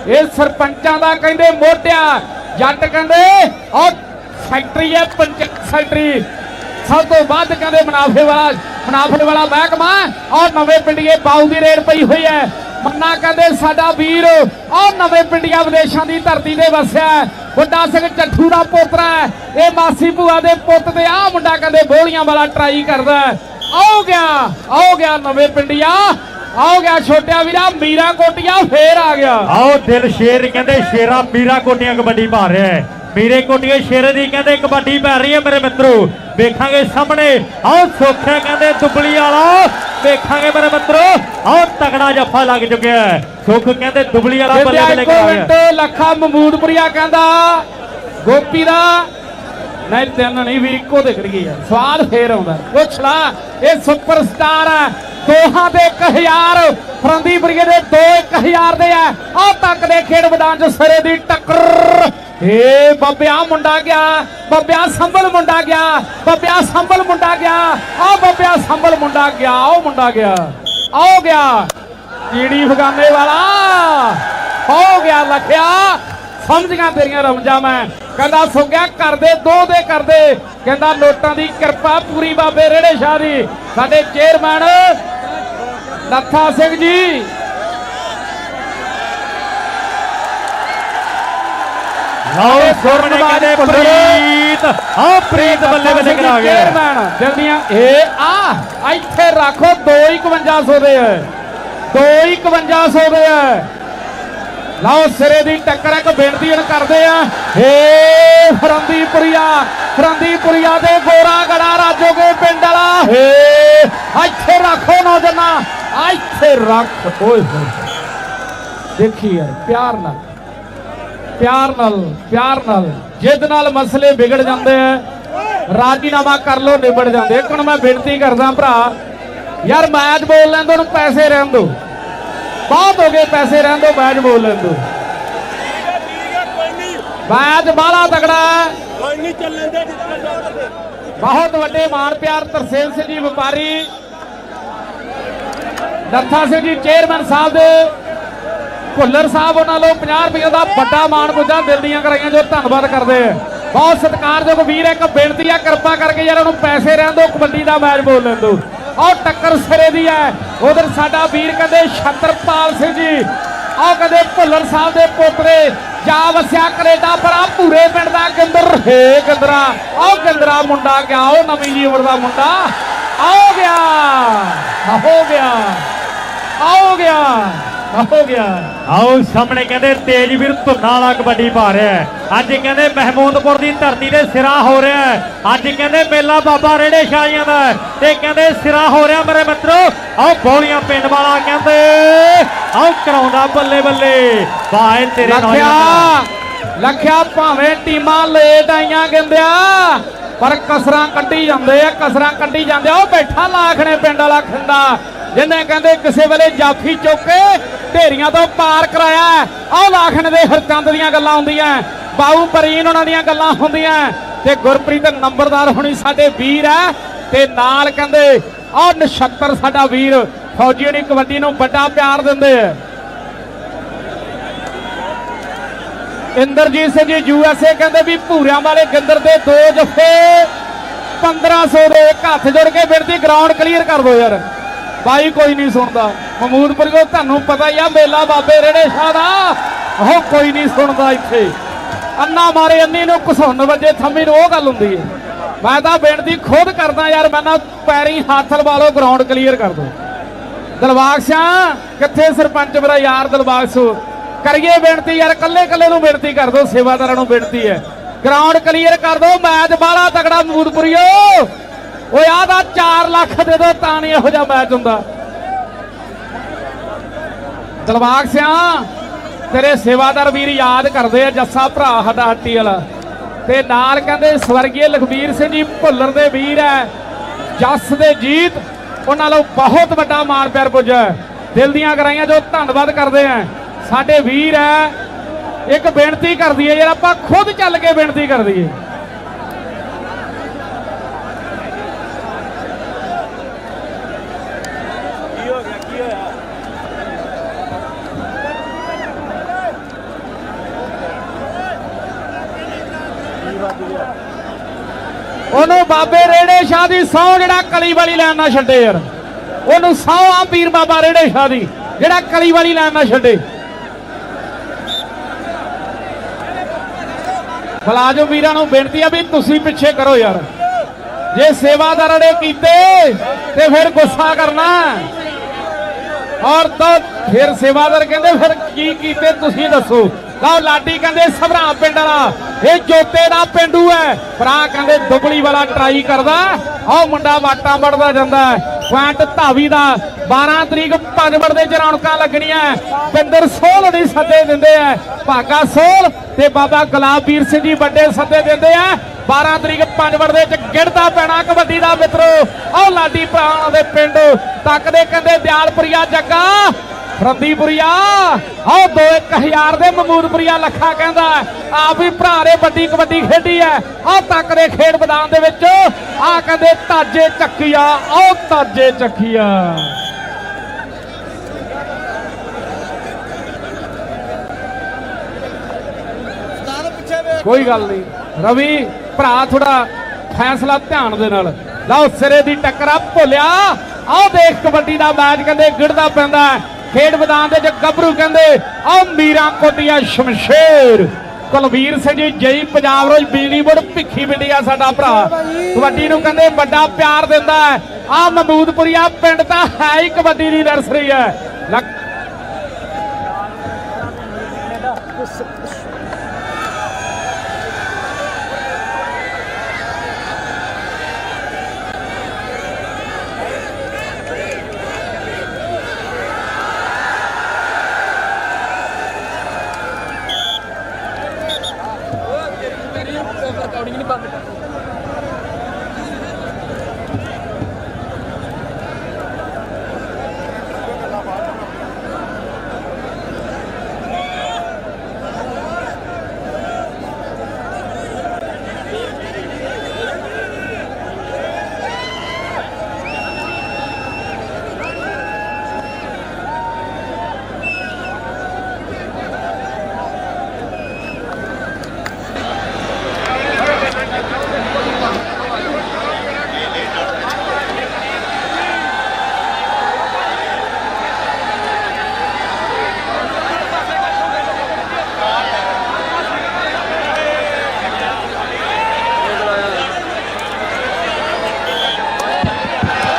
ਇਹ ਸਰਪੰਚਾਂ ਦਾ ਕਹਿੰਦੇ ਮੋਢਿਆ। ਜੱਟ ਕਹਿੰਦੇ ਉਹ ਫੈਕਟਰੀ ਹੈ, ਪੰਚਾਇਤ ਫੈਕਟਰੀ। ਸਭ ਤੋਂ ਵੱਧ ਕਹਿੰਦੇ ਮੁਨਾਫੇ ਵਾਲਾ ਮੁਨਾਫੇ ਵਾਲਾ ਮਹਿਕਮਾ ਔਰ ਨਵੇਂ ਪਿੰਡੀਏ ਬਾਉ ਦੀ ਰੇਡ ਪਈ ਹੋਈ ਹੈ। ਮੰਨਾ ਕਹਿੰਦੇ ਸਾਡਾ ਵੀਰ ਔਰ ਨਵੇਂ ਪਿੰਡੀਆਂ ਵਿਦੇਸ਼ਾਂ ਦੀ ਧਰਤੀ ਤੇ ਵਸਿਆ ਵੱਡਾ ਸਿੰਘ ਚੱਠੂ ਦਾ ਪੋਤਰਾ ਇਹ ਮਾਸੀ ਭੂਆ ਦੇ ਪੁੱਤ ਤੇ ਆ ਮੁੰਡਾ ਕਹਿੰਦੇ ਬੋਲੀਆਂ ਵਾਲਾ ਟਰਾਈ ਕਰਦਾ ਹੈ। ਗਿਆ, ਆਓ ਗਿਆ ਨਵੇਂ ਪਿੰਡੀਆਂ। ਆਓ ਗਿਆ ਛੋਟਿਆ ਵੀਰਾ, ਮੀਰਾ ਕੋਟੀਆਂ, ਫੇਰ ਆ ਗਿਆ। ਆਓ ਦਿਲ ਸ਼ੇਰ ਕਹਿੰਦੇ ਸ਼ੇਰਾ ਮੀਰਾ ਕੋਟੀਆਂ ਕਬੱਡੀ ਪਾ ਰਿਹਾ ਹੈ। ਮੀਰੇ ਕੋਟੀਆਂ ਸ਼ੇਰੇ ਦੀ ਕਹਿੰਦੇ ਕਬੱਡੀ ਪੈ ਰਹੀ ਹੈ ਮੇਰੇ ਮਿੱਤਰੋ। ਵੇਖਾਂਗੇ ਸਾਹਮਣੇ। ਆਓ ਸੋਖਿਆ ਕਹਿੰਦੇ ਦੁਬਲੀ ਵਾਲਾ। ਵੇਖਾਂਗੇ ਮੇਰੇ ਮਿੱਤਰੋ ਆਓ ਤਗੜਾ ਜੱਫਾ ਲੱਗ ਚੁੱਕਿਆ ਹੈ। ਸੁੱਖ ਕਹਿੰਦੇ ਦੁਬਲੀ ਵਾਲਾ ਬੱਲੇ ਬੱਲੇ ਕਰਾ ਗਿਆ ਲੱਖਾ ਮਮੂਦਪੁਰੀਆ ਕਹਿੰਦਾ ਗੋਪੀ ਦਾ। ਨਹੀਂ ਤਿੰਨ ਨਹੀਂ ਵੀਰ ਇੱਕੋ ਦੇ ਕਰੀਏ ਯਾਰ ਸਵਾਦ ਫੇਰ ਆਉਂਦਾ। ਪੁੱਛ ਲਾ ਇਹ ਸੁਪਰਸਟਾਰ ਹੈ। ਦੋਹਾਂ ਦੇ 1000 ਫਰੰਦੀ ਬਰੀਏ ਦੇ ਦੋ 1000 ਦੇ ਆ। ਆ ਤੱਕ ਦੇ ਖੇਡ ਮੈਦਾਨ ਚ ਸਰੇ ਦੀ ਟੱਕਰ। ਏ ਬੱਬਿਆ ਮੁੰਡਾ ਗਿਆ, ਬੱਬਿਆ ਸੰਭਲ ਮੁੰਡਾ ਗਿਆ, ਬੱਬਿਆ ਸੰਭਲ ਮੁੰਡਾ ਗਿਆ, ਆ ਬੱਬਿਆ ਸੰਭਲ ਮੁੰਡਾ ਗਿਆ ਉਹ ਮੁੰਡਾ ਗਿਆ, ਆਓ ਗਿਆ ਕੀੜੀ ਫਗਾਨੇ ਵਾਲਾ, ਹੋ ਗਿਆ ਲਖਿਆ ਸਮਝ ਗਿਆ ਤੇਰੀਆਂ ਰਮਜਾਂ ਮੈਂ, ਕਹਿੰਦਾ ਸੋ ਗਿਆ ਕਰਦੇ ਦੋ ਦੇ ਕਰਦੇ ਕਹਿੰਦਾ ਨੋਟਾਂ ਦੀ ਕਿਰਪਾ ਪੂਰੀ ਬਾਬੇ ਰੇੜੇ ਸ਼ਾਹ ਦੀ, ਸਾਡੇ ਚੇਅਰਮੈਨ ਨੱਥਾ ਸਿੰਘ ਜੀ ਲਓ ਕਹਿੰਦੇ ਪ੍ਰੀਤ। ਆ ਪ੍ਰੀਤ ਬੱਲੇ ਬੱਲੇ ਕਰਾ ਗਿਆ ਚੇਅਰਮੈਨ ਜਲਦੀਆਂ ਇਹ ਆ ਇੱਥੇ ਰੱਖੋ 25100 ਦੇ। ਹੈ 25100 ਦੇ। ਹੈ ਲਓ ਸਿਰੇ ਦੀ ਟੱਕਰ ਇੱਕ ਬੇਨਤੀ ਹੁਣ ਕਰਦੇ ਆ। ਏ ਫਰੰਦੀਪੁਰੀਆ ਫਰੰਦੀਪੁਰੀਆ ਦੇ ਗੋਰਾ ਗੜਾ ਰਾਜੋਗੇ ਪਿੰਡ ਵਾਲਾ। ਏ ਇੱਥੇ ਰੱਖੋ ਨੌਜਵਾਨਾ ਇੱਥੇ ਰੱਖ। ਓਏ ਹੋਏ। ਦੇਖੀ ਯਾਰ ਪਿਆਰ ਨਾਲ। ਪਿਆਰ ਨਾਲ ਪਿਆਰ ਨਾਲ। ਜਿੱਦ ਨਾਲ ਮਸਲੇ ਵਿਗੜ ਜਾਂਦੇ ਆ, ਰਾਜੀਨਾਮਾ ਕਰ ਲੋ ਨਿਬੜ ਜਾਂਦੇ ਇੱਕ ਹੁਣ ਮੈਂ ਬੇਨਤੀ ਕਰਦਾ ਭਰਾ, ਯਾਰ ਮੈਚ ਬੋਲ ਲੈਣ ਦੋ ਪੈਸੇ ਰਹਿਣ ਦੋ ਬਹੁਤ ਹੋ ਗਏ ਪੈਸੇ ਰਹਿਣ ਦੋ ਮੈਚ ਬੋਲ ਲੈਣ ਦੋ ਮੈਚ ਬਾਲਾ ਤਗੜਾ ਕੋਈ ਨਹੀਂ ਚੱਲਣ ਦੇ ਬਹੁਤ ਵੱਡੇ ਮਾਣ ਪਿਆਰ ਤਰਸੇਲ ਸਿੰਘ ਜੀ, ਵਪਾਰੀ। ਨੱਥਾ ਸਿੰਘ ਜੀ ਚੇਅਰਮੈਨ ਸਾਹਿਬ ਦੇ। ਭੁੱਲਰ ਸਾਹਿਬ, ਉਹਨਾਂ ਨੂੰ 50 ਰੁਪਏ ਦਾ ਵੱਡਾ ਮਾਣ ਪੁੱਜਾ ਦਿਲ ਦੀਆਂ ਕਰਾਈਆਂ ਜੋ ਧੰਨਵਾਦ ਕਰਦੇ ਆ। ਬਹੁਤ ਸਤਿਕਾਰਯੋਗ ਵੀਰ, ਇੱਕ ਬੇਨਤੀ ਆ, ਕਿਰਪਾ ਕਰਕੇ ਯਾਰ ਉਹਨੂੰ ਪੈਸੇ ਰਹਿਣ ਦਿਓ, ਕਬੱਡੀ ਦਾ ਮੈਚ ਬੋਲ ਲੈਣ ਦਿਓ। ਆਹ ਟੱਕਰ ਸਿਰੇ ਦੀ ਹੈ ਉਧਰ ਸਾਡਾ ਵੀਰ ਕਹਿੰਦੇ, ਛਤਰਪਾਲ ਸਿੰਘ ਜੀ। ਆਹ ਕਹਿੰਦੇ ਭੁੱਲਰ ਸਾਹਿਬ ਦੇ ਪੋਤਰੇ, ਜਾ ਵਸਿਆ ਕੈਨੇਡਾ ਪਰ ਆ ਪੂਰੇ ਪਿੰਡ ਦਾ ਗੰਦਰ ਹੇ ਗੰਦਰਾ। ਆਹ ਗੰਦਰਾ ਮੁੰਡਾ ਗਿਆ, ਉਹ ਨਵੀਂ ਜੀ ਉਮਰ ਦਾ ਮੁੰਡਾ। ਆਓ ਗਿਆ ਹੋ ਗਿਆ ਆਓ ਗਿਆ। ਹੋ ਗਿਆ। ਆਓ ਸਾਹਮਣੇ ਕਹਿੰਦੇ ਤੇਜਵੀਰ ਧੁੰਨਾ ਵਾਲਾ ਕਬੱਡੀ ਪਾ ਰਿਹਾ ਹੈ। ਅੱਜ ਕਹਿੰਦੇ ਮਹਿਮੂਦਪੁਰ ਦੀ ਧਰਤੀ ਤੇ ਸਿਰਾ ਹੋ ਰਿਹਾ ਹੈ। ਅੱਜ ਕਹਿੰਦੇ ਮੇਲਾ ਬਾਬਾ ਰੇੜੇ ਸ਼ਾਹੀਆਂ ਦਾ ਤੇ ਕਹਿੰਦੇ ਸਿਰਾ ਹੋ ਰਿਹਾ ਮੇਰੇ ਮਿੱਤਰੋ। ਆਓ ਬੋਲੀਆਂ ਪਿੰਡ ਵਾਲਾ ਕਹਿੰਦੇ ਆਓ ਕਰਾਉਂਦਾ ਬੱਲੇ ਬੱਲੇ। ਬਾਏ ਤੇਰੇ ਲਖਿਆ ਨੌਜਵਾਨ ਲਖਿਆ ਭਾਵੇਂ ਟੀਮਾਂ ਲੇਟ ਆਈਆਂ ਕਹਿੰਦਿਆ ਪਰ ਕਸਰਾਂ ਕੱਢੀ ਜਾਂਦੇ ਆ ਕਸਰਾਂ ਕੱਢੀ ਜਾਂਦੇ ਆ। ਉਹ ਬੈਠਾ ਲਾਖਣੇ ਪਿੰਡ ਵਾਲਾ ਖੰਡਾ ਜਿਹਨੇ ਕਹਿੰਦੇ ਕਿਸੇ ਵੇਲੇ ਜਾਫੀ ਚੁੱਕ ਢੇਰੀਆਂ ਤੋਂ ਪਾਰ ਕਰਾਇਆ ਆਹ ਲਾਖਣ ਦੇ ਹਰਚੰਦ ਦੀਆਂ ਗੱਲਾਂ ਹੁੰਦੀਆਂ ਬਾਊ ਪਰੀਨ ਉਹਨਾਂ ਦੀਆਂ ਗੱਲਾਂ ਹੁੰਦੀਆਂ ਤੇ ਗੁਰਪ੍ਰੀਤ ਨੰਬਰਦਾਰ ਹੁਣੀ ਸਾਡੇ ਵੀਰ ਹੈ। ਤੇ ਨਾਲ ਕਹਿੰਦੇ, ਆਹ ਨਛੱਤਰ ਸਾਡਾ ਵੀਰ, ਫੌਜੀ ਹੁਣੀ ਕਬੱਡੀ ਨੂੰ ਵੱਡਾ ਪਿਆਰ ਦਿੰਦੇ ਆ ਇੰਦਰਜੀਤ ਸਿੰਘ ਜੀ ਯੂਐਸਏ ਕਹਿੰਦੇ ਵੀ ਭੂਰਿਆਂ ਵਾਲੇ ਗਿੰਦਰ ਦੇ ਦੋ ਜਫੇ 1500 ਦੇ ਇੱਕ ਹੱਥ ਜੋੜ ਕੇ ਬੇਨਤੀ ਗਰਾਊਂਡ ਕਲੀਅਰ ਕਰ ਦਿਓ ਯਾਰ। ਬਾਈ ਕੋਈ ਨਹੀਂ ਸੁਣਦਾ। ਮਮੂਦਪੁਰ ਕੋ ਤੁਹਾਨੂੰ ਪਤਾ ਹੀ ਆ, ਮੇਲਾ ਬਾਬੇ ਰੇੜੇ ਸ਼ਾਹ ਦਾ। ਉਹ ਕੋਈ ਨਹੀਂ ਸੁਣਦਾ ਇੱਥੇ। ਅੰਨਾ ਮਾਰੇ ਅੰਨੀ ਨੂੰ ਘਸੁੰਨ ਵੱਜੇ ਥੰਮੀ ਨੂੰ ਉਹ ਗੱਲ ਹੁੰਦੀ ਹੈ ਮੈਂ ਤਾਂ ਬੇਨਤੀ ਖੁਦ ਕਰਦਾ ਯਾਰ, ਮੈਂ ਨਾ ਪੈਰੀ ਹੱਥ ਲਵਾ ਲਓ ਗਰਾਊਂਡ ਕਲੀਅਰ ਕਰ ਦੋ। ਦਲਬਾਗ ਸਿਆ, ਕਿੱਥੇ ਸਰਪੰਚ ਮੇਰਾ ਯਾਰ ਦਲਬਾਗ ਸੋ? ਕਰੀਏ ਬੇਨਤੀ ਯਾਰ, ਕੱਲੇ ਕੱਲੇ ਨੂੰ ਬੇਨਤੀ ਕਰ ਦੋ, ਸੇਵਾਦਾਰਾਂ ਨੂੰ ਬੇਨਤੀ ਹੈ। ਗਰਾਊਂਡ ਕਲੀਅਰ ਕਰ ਦੋ, ਮੈਚ ਬਾਲਾ ਤਗੜਾ ਮੂਦਪੁਰੀਓ। ਓਏ ਆਹ ਦਾ 4 ਲੱਖ ਦੇ ਦੋ, ਤਾਂ ਨਹੀਂ ਇਹੋ ਜਿਹਾ ਮੈਚ ਹੁੰਦਾ। ਦਲਵਾਗ ਸਿਆ, ਤੇਰੇ ਸੇਵਾਦਾਰ ਵੀਰ ਯਾਦ ਕਰਦੇ ਆ, ਜੱਸਾ ਭਰਾ ਸਾਡਾ ਹੱਟੀ ਵਾਲਾ ਤੇ ਨਾਲ ਕਹਿੰਦੇ ਸਵਰਗੀ ਲਖਬੀਰ ਸਿੰਘ ਜੀ, ਭੁੱਲਰ ਦੇ ਵੀਰ ਹੈ ਜੱਸ ਦੇ ਜੀਤ, ਉਹਨਾਂ ਨੂੰ ਬਹੁਤ ਵੱਡਾ ਮਾਣ ਪਿਆਰ ਪੁੱਜਾ ਦਿਲ ਦੀਆਂ ਕਰਾਈਆਂ ਜੋ ਧੰਨਵਾਦ ਕਰਦੇ ਆ ਸਾਡੇ ਵੀਰ ਹੈ ਇੱਕ ਬੇਨਤੀ ਕਰਦੀ ਹੈ ਯਾਰ ਆਪਾਂ ਖੁਦ ਚੱਲ ਕੇ ਬੇਨਤੀ ਕਰ ਦਈਏ ਕੀ ਹੋ ਗਿਆ ਕੀ ਹੋਇਆ ਉਹਨੂੰ ਬਾਬੇ ਰੇੜੇ ਸ਼ਾਹ ਦੀ ਸੌ ਜਿਹੜਾ ਕਲੀ ਵਾਲੀ ਲੈਣ ਨਾ ਛੱਡੇ ਯਾਰ। ਉਹਨੂੰ ਸੌ ਆ ਪੀਰ ਬਾਬਾ ਰੇੜੇ ਸ਼ਾਹ ਦੀ ਜਿਹੜਾ ਕਲੀ ਵਾਲੀ ਲੈਣ ਨਾ ਛੱਡੇ। ਮੁਲਾਜ਼ਮ ਵੀਰਾਂ ਨੂੰ ਬੇਨਤੀ ਆ ਵੀ ਤੁਸੀਂ ਪਿੱਛੇ ਕਰੋ ਯਾਰ। ਜੇ ਸੇਵਾਦਾਰਾਂ ਨੇ ਕੀਤੇ ਤੇ ਫਿਰ ਗੁੱਸਾ ਕਰਨਾ। ਔਰ ਤਾਂ ਫਿਰ ਸੇਵਾਦਾਰ ਕਹਿੰਦੇ ਫਿਰ ਕੀ ਕੀਤੇ ਤੁਸੀਂ ਦੱਸੋ। ਲਓ ਲਾਡੀ ਕਹਿੰਦੇ ਸਭਰਾ ਪਿੰਡ ਵਾਲਾ ਇਹ ਜੋਤੇ ਦਾ ਪਿੰਡੂ ਹੈ, ਭਰਾ ਕਹਿੰਦੇ ਦੁਬਲੀ ਵਾਲਾ ਟਰਾਈ ਕਰਦਾ, ਆਹ ਮੁੰਡਾ ਵਾਟਾਂ ਵੜਦਾ ਜਾਂਦਾ ਪੁਆਇੰਟ ਧਾਵੀ ਦਾ 12 ਤਰੀਕ ਪੰਜਵੜ ਦੇ ਚ ਰੌਣਕਾਂ ਲੱਗਣੀਆਂ ਪਿੰਦਰ ਸੋਲ ਨਹੀਂ ਸੱਦੇ ਦਿੰਦੇ ਆ ਭਾਗਾ ਸੋਲ ਤੇ ਬਾਬਾ ਗੁਲਾਬ ਵੀਰ ਸਿੰਘ ਜੀ ਵੱਡੇ ਸੱਦੇ ਦਿੰਦੇ ਆ 12 ਤਰੀਕ ਪੰਜਵੜ ਦੇ ਵਿੱਚ ਗਿੜਦਾ ਪੈਣਾ ਕਬੱਡੀ ਦਾ ਮਿੱਤਰੋ। ਆਹ ਲਾਡੀ ਪ੍ਰਾਣ ਦੇ ਪਿੰਡ ਤੱਕਦੇ ਕਹਿੰਦੇ ਦਿਆਲਪੁਰੀਆ ਜੱਗਾ। ਫਰੰਦੀਪੁਰੀਆ। ਆਹ ਦੋ 1000 ਦੇ ਮਮੂਦਪੁਰੀਆ ਲੱਖਾ ਕਹਿੰਦਾ ਆਪ ਵੀ ਭਰਾ ਨੇ ਵੱਡੀ ਕਬੱਡੀ ਖੇਡੀ ਹੈ। ਆਹ ਤੱਕਦੇ ਖੇਡ ਮੈਦਾਨ ਦੇ ਵਿੱਚ ਆਹ ਕਹਿੰਦੇ ਤਾਜੇ ਚੱਕੀਆ, ਆਹ ਤਾਜੇ ਚੱਕੀਆ। ਕੋਈ ਗੱਲ ਨਹੀਂ। ਰਵੀ, ਭਰਾ ਥੋੜਾ ਫੈਸਲਾ ਧਿਆਨ ਦੇ ਨਾਲ। ਲਓ ਸਿਰੇ ਦੀ ਟੱਕਰਾ ਭੁੱਲਿਆ। ਆਹ ਦੇਖ ਕਬੱਡੀ ਦਾ ਮੈਚ ਕਹਿੰਦੇ ਗਿੜਦਾ ਪੈਂਦਾ ਖੇਡ ਮੈਦਾਨ ਦੇ ਵਿੱਚ ਗੱਭਰੂ ਕਹਿੰਦੇ, ਆਹ ਮੀਰਾ ਕੋਟੀਆ ਸ਼ਮਸ਼ੇਰ। ਕੁਲਵੀਰ ਸਿੰਘ ਜੀ ਜਈ ਪੰਜਾਬ ਰੋਜ਼ ਬਿਜਲੀ ਬੋਰਡ ਭਿੱਖੀ ਬਿੰਡੀਆ ਸਾਡਾ ਭਰਾ। ਕਬੱਡੀ ਨੂੰ ਕਹਿੰਦੇ, ਵੱਡਾ ਪਿਆਰ ਦਿੰਦਾ ਹੈ। ਆਹ ਪਿੰਡ ਤਾਂ ਹੈ ਹੀ ਕਬੱਡੀ ਦੀ ਨਰਸਰੀ ਹੈ ਲੱਗ-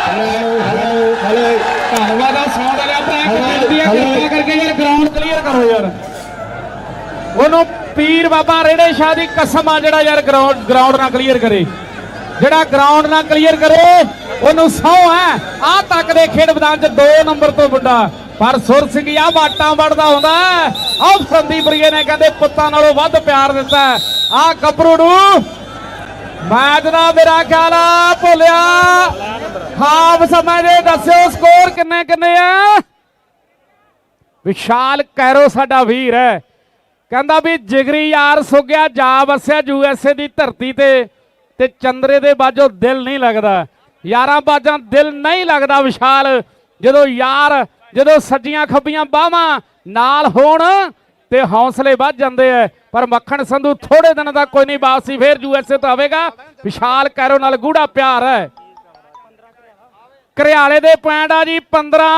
ਹਲੋ ਹਲੋ ਹਲੋ ਧੰਨਵਾਦ ਆ ਸੌਣ ਵਾਲਿਆ ਭਰਾ ਇੱਕ ਹਲੋ, ਮਿੰਟ ਦੀ ਆ ਹਲੋ। ਕਿਰਪਾ ਕਰਕੇ ਯਾਰ ਗਰਾਊਂਡ ਕਲੀਅਰ ਕਰੋ ਯਾਰ ਉਹਨੂੰ ਪੀਰ ਬਾਬਾ ਰੇੜੇ ਸ਼ਾਹ ਦੀ ਕਸਮ ਆ ਜਿਹੜਾ ਯਾਰ ਗਰਾਊਂਡ ਗਰਾਊਂਡ ਨਾਲ ਕਲੀਅਰ ਕਰੇ। ਜਿਹੜਾ ਗਰਾਊਂਡ ਨਾਲ ਕਲੀਅਰ ਕਰੇ, ਉਹਨੂੰ ਸੌ ਹੈ। ਆ ਤੱਕ ਦੇ ਖੇਡ ਮੈਦਾਨ 'ਚ 2 ਨੰਬਰ ਤੋਂ ਵੱਡਾ ਪਰ ਸੁਰ ਸਿੰਘ ਆ ਬਾਟਾਂ ਵੜਦਾ ਹੁੰਦਾ ਆ ਫਰੰਦੀਪੁਰੀਏ ਨੇ ਕਹਿੰਦੇ, ਪੁੱਤਾਂ ਨਾਲੋਂ ਵੱਧ ਪਿਆਰ ਦਿੱਤਾ ਆ ਗੱਭਰੂ ਨੂੰ ਮੈਚ ਦਾ ਮੇਰਾ ਖਿਆਲ ਆ, ਭੁੱਲਿਆ। ਹਾਫ ਸਮੇਂ ਦੇ ਦੱਸਿਓ, ਸਕੋਰ ਕਿੰਨੇ ਕਿੰਨੇ ਆ? ਵਿਸ਼ਾਲ ਕੈਰੋ ਸਾਡਾ ਵੀਰ ਹੈ। ਕਹਿੰਦਾ ਵੀ ਜਿਗਰੀ ਯਾਰ ਸੁਗਿਆ, ਜਾ ਵਸਿਆ ਯੂਐਸਏ ਦੀ ਧਰਤੀ ਤੇ ਤੇ ਚੰਦਰੇ ਦੇ ਬਾਝੋਂ ਦਿਲ ਨਹੀਂ ਲੱਗਦਾ। ਯਾਰਾਂ ਬਾਜਾਂ ਦਿਲ ਨਹੀਂ ਲੱਗਦਾ ਵਿਸ਼ਾਲ। ਜਦੋਂ ਯਾਰ, ਜਦੋਂ ਸੱਜੀਆਂ ਖੱਬੀਆਂ ਬਾਹਾਂ ਨਾਲ ਹੋਣ ਤੇ ਹੌਸਲੇ ਵੱਧ ਜਾਂਦੇ ਐ। ਪਰ ਮੱਖਣ ਸੰਧੂ ਥੋੜੇ ਦਿਨਾਂ ਦਾ ਕੋਈ ਨਹੀਂ ਵਾਪਸੀ ਫੇਰ ਯੂਐਸਏ ਤੋਂ ਆਵੇਗਾ। ਵਿਸ਼ਾਲ ਕੈਰੋ ਨਾਲ ਗੂੜਾ ਪਿਆਰ ਹੈ ਕਰਿਆਲੇ ਦੇ ਪੁਆਇੰਟ ਆ ਜੀ 15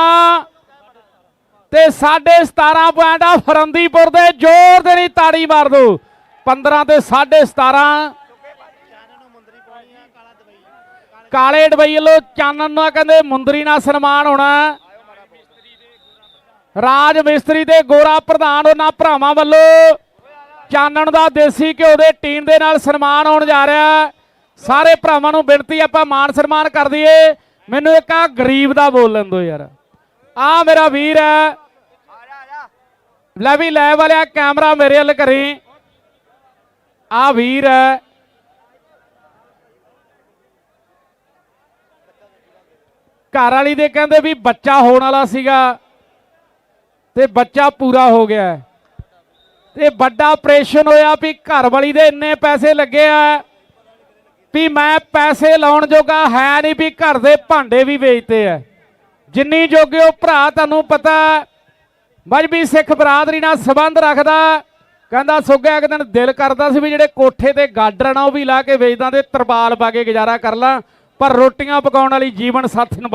ਤੇ 17.5 ਪੁਆਇੰਟ ਆ ਫਰੰਦੀਪੁਰ ਦੇ, ਜ਼ੋਰ ਦੇ ਨਹੀਂ ਤਾੜੀ ਮਾਰ ਦੋ। 15 ਤੇ 17.5 ਕਾਲੇ ਡਬਈ ਵੱਲੋਂ ਚਾਨਣ ਨਾਲ ਕਹਿੰਦੇ ਮੁੰਦਰੀ ਨਾਲ ਸਨਮਾਨ ਹੋਣਾ। ਰਾਜ ਮਿਸਤਰੀ ਤੇ ਗੋਰਾ ਪ੍ਰਧਾਨ ਉਹਨਾਂ ਭਰਾਵਾਂ ਵੱਲੋਂ ਚਾਨਣ ਦਾ ਦੇਸੀ ਘਿਓ ਦੇ ਟੀਮ ਦੇ ਨਾਲ ਸਨਮਾਨ ਹੋਣ ਜਾ ਰਿਹਾ। ਸਾਰੇ ਭਰਾਵਾਂ ਨੂੰ ਬੇਨਤੀ, ਆਪਾਂ ਮਾਨ ਸਨਮਾਨ ਕਰ ਦਈਏ। ਮੈਨੂੰ ਇੱਕ ਆ ਗਰੀਬ ਦਾ ਬੋਲ ਲੈਣ ਯਾਰ। ਆ ਮੇਰਾ ਵੀਰ ਹੈ। ਲੈ ਵੀ, ਲੈ ਵਾਲਿਆ, ਕੈਮਰਾ ਮੇਰੇ ਵੱਲ ਕਰੀ। ਆ ਵੀਰ ਹੈ। ਘਰ ਵਾਲੀ ਦੇ ਕਹਿੰਦੇ ਵੀ ਬੱਚਾ ਹੋਣ ਵਾਲਾ ਸੀਗਾ ਤੇ ਬੱਚਾ ਪੂਰਾ ਹੋ ਗਿਆ। ਤੇ ਵੱਡਾ ਆਪਰੇਸ਼ਨ ਹੋਇਆ ਵੀ ਘਰ ਵਾਲੀ ਦੇ ਇੰਨੇ ਪੈਸੇ ਲੱਗੇ ਆ ਵੀ ਮੈਂ ਪੈਸੇ ਲਾਉਣ ਜੋਗਾ ਹੈ ਨਹੀਂ ਵੀ ਘਰ ਦੇ ਭਾਂਡੇ ਵੀ ਵੇਚਦੇ ਆ। ਜਿੰਨੀ ਜੋਗੇ ਉਹ ਭਰਾ ਤੁਹਾਨੂੰ ਪਤਾ ਮਜਬੀ ਸਿੱਖ ਬਰਾਦਰੀ ਨਾਲ ਸੰਬੰਧ ਰੱਖਦਾ, ਕਹਿੰਦਾ ਸੁੱਗਾ ਇੱਕ ਦਿਨ ਦਿਲ ਕਰਦਾ ਸੀ ਵੀ ਜਿਹੜੇ ਕੋਠੇ ਤੇ ਗਾਡਰ ਨਾ ਉਹ ਵੀ ਲਾ ਕੇ ਵੇਚਦਾ ਤੇ ਤਰਪਾਲ ਪਾ ਕੇ ਗੁਜ਼ਾਰਾ ਕਰ ਲਾਂ, ਪਰ ਰੋਟੀਆਂ ਪਕਾਉਣ ਵਾਲੀ ਜੀਵਨ ਸਾਥੀ ਨੂੰ